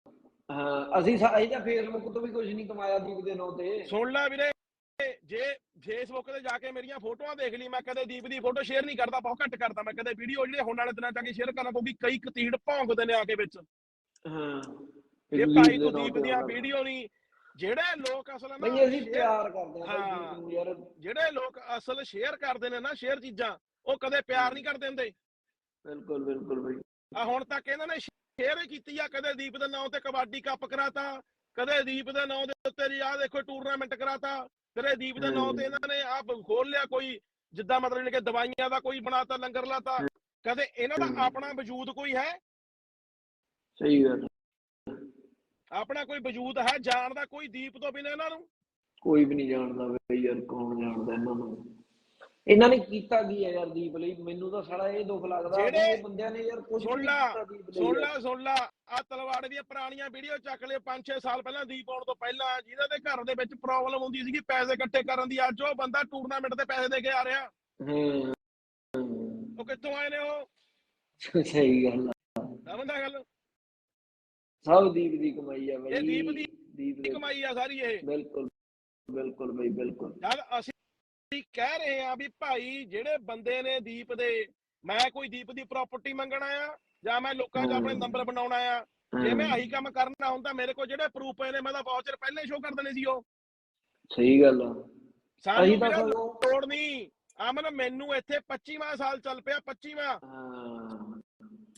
ਹਾਂ ਅਸੀਂ ਅਸੀਂ ਤਾਂ ਫੇਸਬੁੱਕ ਤੋਂ ਵੀ ਕੁਝ ਨਹੀਂ ਕਮਾਇਆ ਦੀਪ ਦੇ ਨਾਂ ਤੇ। ਸੁਣ ਲੈ ਵੀਰੇ। ਜੇ ਫੇਸਬੁੱਕ ਤੇ ਜਾ ਕੇ ਮੇਰੀਆਂ ਫੋਟੋਆਂ ਦੇਖ ਲਈ ਮੈਂ ਕਦੇ ਦੀਪ ਦੀ ਫੋਟੋ ਸ਼ੇਅਰ ਨਹੀਂ ਕਰਦਾ ਬਹੁਤ ਘੱਟ ਕਰਦਾ ਮੈਂ ਕਦੇ ਵੀਡੀਓ ਜਿਹੜੇ ਹੁਣ ਵਾਲੇ ਦਿਨਾਂ ਚ ਆ ਕੇ ਸ਼ੇਅਰ ਕਰਨਾ ਪਊਗੀ ਕਈ ਕਤੀੜ ਭੌਂਕਦੇ ਨੇ ਆ ਕੇ ਵਿੱਚ। ਹਾਂ। ਇਹ ਭਾਈ ਤੂੰ ਨਾਂ ਦੀਪ ਦੀਆਂ। ਵੀਡੀਓ ਨਹੀਂ ਜਿਹੜੇ ਲੋਕ ਅਸਲ ਨਾਲ ਬਈ ਅਸੀਂ ਪਿਆਰ ਕਰਦੇ ਨੂੰ ਯਾਰ। ਜਿਹੜੇ ਲੋਕ ਅਸਲ ਸ਼ੇਅਰ ਕਰਦੇ ਨੇ ਨਾ ਸ਼ੇਅਰ ਚੀਜ਼ਾਂ ਉਹ ਕਦੇ ਪਿਆਰ ਨਹੀਂ ਕਰਦੇ ਹੁੰਦੇ। ਬਿਲਕੁਲ ਬਿਲਕੁਲ ਬਾਈ ਆ ਹੁਣ ਤੱਕ ਇਹਨਾਂ ਨੇ ਸ਼ੇਅਰ ਹੀ ਕੀਤੀ ਆ ਕਦੇ ਦੀਪ ਦੇ ਨਾਂ ਤੇ ਕਬੱਡੀ ਕੱਪ ਕਰਾਤਾ ਕਦੇ ਦੀਪ ਦੇ ਨਾਂ ਦੇ ਉੱਤੇ ਜੀ ਆਹ ਦੇਖੋ ਟੂਰਨਾਮੈਂਟ ਕਰਾਤਾ ਕਦੇ ਦੀਪ ਦੇ ਨਾਂ ਤੇ ਇਹਨਾਂ ਨੇ ਆਪ ਖੋਲ ਲਿਆ ਕੋਈ ਜਿੱਦਾਂ ਮਤਲਬ ਕਿ ਦਵਾਈਆਂ ਦਾ ਕੋਈ ਬਣਾਤਾ ਲੰਗਰ ਲਾਤਾ। ਕਦੇ ਇਹਨਾਂ ਦਾ ਆਪਣਾ ਵਜੂਦ ਕੋਈ ਹੈ? ਸਹੀ ਗੱਲ ਆਪਣਾ ਕੋਈ ਵਜੂਦ ਹੈ? ਜਾਣਦਾ ਕੋਈ ਦੀਪ ਤੋਂ ਬਿਨਾਂ ਇਹਨਾਂ ਨੂੰ? ਕੋਈ ਵੀ ਨਹੀਂ ਜਾਣਦਾ ਬਈ ਯਾਰ ਕੌਣ ਜਾਣਦਾ ਇਹਨਾਂ ਨੂੰ। ਇਹਨਾਂ ਨੇ ਕੀਤਾ ਕੀ ਹੈ ਯਾਰ ਦੀਪ ਲਈ? ਮੈਨੂੰ ਤਾਂ ਸਾਲਾ ਇਹ ਦੁੱਖ ਲੱਗਦਾ ਜਿਹੜੇ- ਬੰਦਿਆਂ ਨੇ ਯਾਰ ਕੁਝ ਸੁਣ ਲਾ, ਸੁਣ ਯਾਰ। ਲਾ ਸੁਣ ਲਾ। ਆ ਤਲਵਾੜੇ ਦੀਆਂ ਪੁਰਾਣੀਆਂ ਵੀਡੀਓ ਚੱਕ ਲਿਓ। 5-6 ਸਾਲ ਪਹਿਲਾਂ ਦੀਪ ਆਉਣ ਤੋਂ ਪਹਿਲਾਂ ਜਿਹਨਾਂ ਦੇ ਘਰ ਦੇ ਵਿੱਚ ਪ੍ਰੋਬਲਮ ਹੁੰਦੀ ਸੀਗੀ ਪੈਸੇ ਇਕੱਠੇ ਕਰਨ ਦੀ। ਅੱਜ ਉਹ ਬੰਦਾ ਟੂਰਨਾਮੈਂਟ ਤੇ ਪੈਸੇ ਦੇ ਕੇ ਆ ਰਿਹਾ। ਹਾਂ। ਉਹ ਕਿੱਥੋਂ ਆਏ ਨੇ ਉਹ? ਸਹੀ ਗੱਲ ਆ। ਸਮਝਦਾ ਗੱਲ? ਸਭ ਦੀਪ ਦੀ ਕਮਾਈ ਆ ਬਈ ਇਹ ਦੀਪ ਦੀ- ਦੀਪ ਦੀ ਕਮਾਈ ਆ ਸਾਰੀ ਇਹ। ਬਿਲਕੁਲ ਬਿਲਕੁਲ ਬਈ ਬਿਲਕੁਲ। ਜਦ ਅਸੀਂ ਕਹਿ ਰਹੇ ਆ ਵੀ ਭਾਈ ਜਿਹੜੇ ਬੰਦੇ ਨੇ ਦੀਪ ਦੇ ਮੈਂ ਕੋਈ ਦੀਪ ਦੀ ਪ੍ਰਾਪਰਟੀ ਮੰਗਣਾ ਆ ਜਾਂ ਮੈਂ ਲੋਕਾਂ 'ਚ ਆਪਣੇ। ਨੰਬਰ ਬਣਾਉਣਾ ਆ ਜੇ ਮੈਂ ਆਹੀ ਕੰਮ ਕਰਨਾ ਹੁੰਦਾ ਮੇਰੇ ਕੋਲ ਜਿਹੜੇ ਪ੍ਰੂਫ ਪਏ ਨੇ ਮੈਂ ਤਾਂ ਵਾਊਚਰ ਪਹਿਲਾਂ ਹੀ ਸ਼ੋਅ ਕਰ ਦੇਣੇ ਸੀ ਉਹ। ਸਹੀ ਗੱਲ ਆ। ਸਾਨੂੰ ਅਸੀਂ ਤਾਂ ਲੋੜ ਨਹੀਂ ਅਮਨ ਮੈਨੂੰ ਇੱਥੇ 25ਵਾਂ ਸਾਲ ਚੱਲ ਪਿਆ 25ਵਾਂ ਹਾਂ।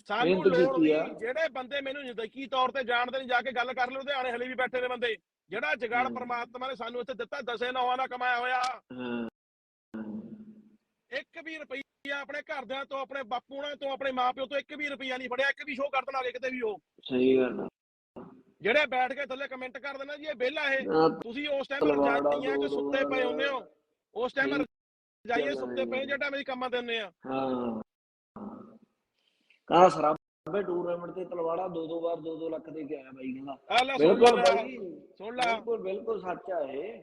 ਸਾਨੂੰ ਲੋੜ ਨਹੀਂ। ਜਿਹੜੇ ਬੰਦੇ ਮੈਨੂੰ ਨਜ਼ਦੀਕੀ ਤੌਰ ਤੇ ਜਾਣਦੇ ਨੇ ਜਾ ਕੇ ਗੱਲ ਕਰ ਲਓ ਲੁਧਿਆਣੇ ਹਲੇ ਵੀ ਬੈਠੇ ਨੇ ਬੰਦੇ। ਜਿਹੜਾ ਜਗਾੜ। ਪ੍ਰਮਾਤਮਾ ਨੇ ਸਾਨੂੰ ਇੱਥੇ ਦਿੱਤਾ ਦਸੇ ਨੌਹਾਂ ਦਾ ਕਮਾਇਆ ਹੋਇਆ। ਇੱਕ ਵੀ ਰੁਪਈਆ ਆਪਣੇ ਘਰਦਿਆਂ ਤੋਂ ਆਪਣੇ ਬਾਪੂਆਂ ਤੋਂ ਆਪਣੇ ਮਾਪਿਓ ਤੋਂ ਇੱਕ ਵੀ ਰੁਪਈਆ ਨਹੀਂ ਫੜਿਆ ਇੱਕ ਵੀ ਸ਼ੋਅ ਕਰ ਦੇਣਾ ਕਿਤੇ ਵੀ ਉਹ। ਸਹੀ ਗੱਲ ਆ। ਜਿਹੜੇ ਬੈਠ ਕੇ ਥੱਲੇ ਕਮੈਂਟ ਕਰ ਦੇਣਾ ਜੀ ਇਹ ਬਿੱਲ ਆ ਇਹ ਤੁਸੀਂ ਉਸ ਟਾਈਮ ਰਜਾਈਆਂ ਦੋ ਕਿ ਸੁੱਤੇ ਦੋ ਪਏ ਹੁੰਦੇ ਹੋ? ਉਸ ਟਾਈਮ ਰਜਾਈਏ ਸੁੱਤੇ। ਪਏ ਜਿਹੜਾ ਮੇਰੀ ਕੰਮਾਂ ਤੇ ਹੁੰਦੇ ਆ ਹਾਂ। ਕਾ ਸਰਾਬੇ ਟੂਰਨਾਮੈਂਟ ਤੇ ਤਲਵਾੜਾ ਦੋ ਦੋ ਵਾਰ 2-2 ਲੱਖ ਦੇ ਕੇ ਆਇਆ ਬਾਈ ਕਹਿੰਦਾ। ਆ ਬਿਲਕੁਲ ਲੈ ਬਾਈ। ਸੁਣ ਲੈ। ਬਿਲਕੁਲ ਬਿਲਕੁਲ ਸੱਚ ਆ ਇਹ।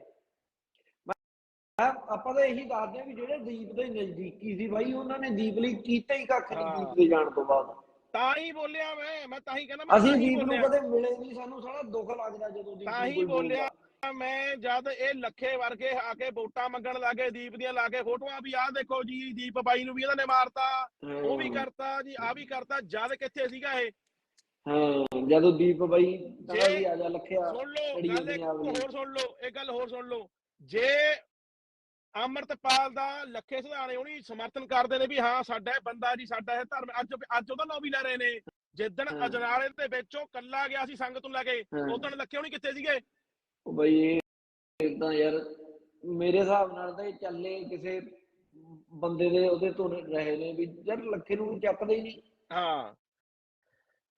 ਆਪਾਂ ਤਾਂ ਇਹੀ ਦੱਸਦੇ ਆ ਵੀ ਜਿਹੜੇ ਦੀਪ ਦੇ ਨਜ਼ਦੀਕੀ ਸੀ ਬਾਈ ਉਹਨਾਂ ਨੇ ਦੀਪ ਲਈ ਕੀਤਾ ਹੀ ਕੱਖ ਨਹੀਂ। ਦੀਪ ਦੇ ਜਾਣ ਤੋਂ ਬਾਅਦ ਤਾਂ ਹੀ ਬੋਲਿਆ ਮੈਂ ਮੈਂ ਤਾਂ ਹੀ ਕਹਿੰਦਾ ਮੈਂ ਅਸੀਂ ਤਾਂ ਦੀਪ ਨੂੰ। ਕਦੇ ਮਿਲੇ ਨਹੀਂ ਸਾਨੂੰ ਸਾਡਾ ਦੁੱਖ ਲੱਗਦਾ ਜਦੋਂ ਦੀਪ ਤਾਂ ਹੀ ਬੋਲਿਆ ਮੈਂ ਜਦ ਇਹ ਲੱਖੇ ਵਰਗੇ ਆ ਕੇ ਵੋਟਾਂ ਮੰਗਣ ਲੱਗੇ ਦੀਪ ਦੀਆਂ ਲਾ ਕੇ ਫੋਟੋਆਂ ਵੀ ਆਹ ਦੇਖੋ ਜੀ ਦੀਪ ਬਾਈ ਨੂੰ ਵੀ ਇਹਨਾਂ ਨੇ ਮਾਰਤਾ ਉਹ ਵੀ ਕਰਤਾ ਜੀ ਆ ਵੀ ਕਰਤਾ ਜਦ ਕਿੱਥੇ ਸੀਗਾ ਇਹ ਹਾਂ ਜਦੋਂ ਦੀਪ ਬਾਈ ਜੇ- ਵੀ ਆ ਜਾ ਲਖਿਆ ਸੁਣ ਲਓ ਗੱਲ ਇੱਕ। ਹੋਰ ਸੁਣ ਲਓ ਇਹ ਗੱਲ ਹੋਰ ਸੁਣ ਲਓ ਜੇ ਅਮਰਤਪਾਲ ਦਾ ਲੱਖੇ ਸਿਧਾਣੇ ਉਹਨੀ ਸਮਰਥਨ ਕਰਦੇ ਨੇ ਵੀ ਹਾਂ ਸਾਡਾ ਇਹ ਬੰਦਾ ਜੀ ਸਾਡਾ ਇਹ ਧਰਮ ਅੱਜ ਅੱਜ ਉਹਦਾ ਨਾਂ ਵੀ ਲੈ ਰਹੇ ਨੇ। ਜਿੱਦਣ। ਅਜਨਾਲੇ ਦੇ ਵਿੱਚੋਂ ਕੱਲਾ ਗਿਆ ਸੀ ਸੰਗਤ ਨੂੰ ਲੈ ਕੇ। ਉਦੋਂ ਲੱਖੇ ਉਹਨੀ ਕਿੱਥੇ ਸੀਗੇ? ਉਹ ਬਈ ਇਦਾਂ ਯਾਰ ਮੇਰੇ ਹਿਸਾਬ ਨਾਲ ਤਾਂ ਇਹ ਚੱਲੇ ਕਿਸੇ ਬੰਦੇ ਦੇ ਉਹਦੇ ਤੋਂ ਰਹੇ ਨੇ ਵੀ ਯਾਰ ਲੱਖੇ ਨੂੰ ਚੱਕਦੇ ਹੀ ਨਹੀਂ। ਹਾਂ।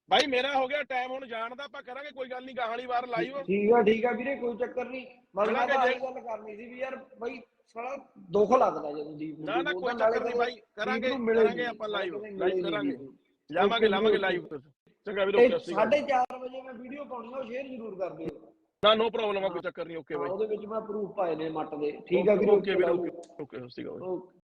ਭਾਈ ਮੇਰਾ ਹੋ ਗਿਆ ਟਾਈਮ ਹੁਣ ਜਾਣ ਦਾ ਆਪਾਂ ਕਰਾਂਗੇ ਕੋਈ ਗੱਲ ਨਹੀਂ ਗਾਹਲੀ ਵਾਰ ਲਾਈਵ। ਠੀਕ ਆ ਠੀਕ ਆ ਵੀਰੇ ਕੋਈ ਚੱਕਰ ਨਹੀਂ ਬਸ ਮੈਂ ਤਾਂ ਇਹ ਗੱਲ ਕਰਨੀ ਸੀ ਵੀ ਯਾਰ ਬਈ ਸਾਲਾ ਦੁੱਖ ਲੱਗਦਾ ਜਦੋਂ ਦੀਪ ਨੂੰ ਨਾ ਨਾ ਵੀ ਕੋਈ ਬੋਲਦਾ, ਚੱਕਰ ਨਹੀਂ ਨਾਲੇ ਭਾਈ ਕਰਾਂਗੇ ਦੀਪ ਨੂੰ ਮਿਲੇ ਕਰਾਂਗੇ ਨਹੀਂ, ਆਪਾਂ ਲਾਈਵ ਮਿਲੇ ਲਾਈਵ ਨਹੀਂ ਕਰਾਂਗੇ। ਦੀਪ। ਲਾਵਾਂਗੇ ਲਾਵਾਂਗੇ ਓਕੇ, ਲਾਈਵ ਚੰਗਾ ਵੀਰੋ ਤੇ ਸਤਿ ਸ਼੍ਰੀ ਅਕਾਲ। 4:30 ਵਜੇ ਮੈਂ ਵੀਡੀਓ ਪਾਉਣੀ ਆ ਉਹ ਸ਼ੇਅਰ ਜ਼ਰੂਰ ਕਰ ਦਿਓ। ਨਾ ਨੋ ਪ੍ਰੋਬਲਮ ਆ ਕੋਈ ਚੱਕਰ ਨਹੀਂ ਓਕੇ ਬਾਈ। ਉਹਦੇ ਵਿੱਚ ਮੈਂ ਪ੍ਰੂਫ ਪਾਏ ਨੇ ਮੱਟ ਦੇ। ਠੀਕ ਆ ਵੀਰੇ ਓਕੇ ਵੀਰੇ ਓਕੇ ਓਕੇ ਸਤਿ ਸ਼੍ਰੀ ਅਕਾਲ ਓਕੇ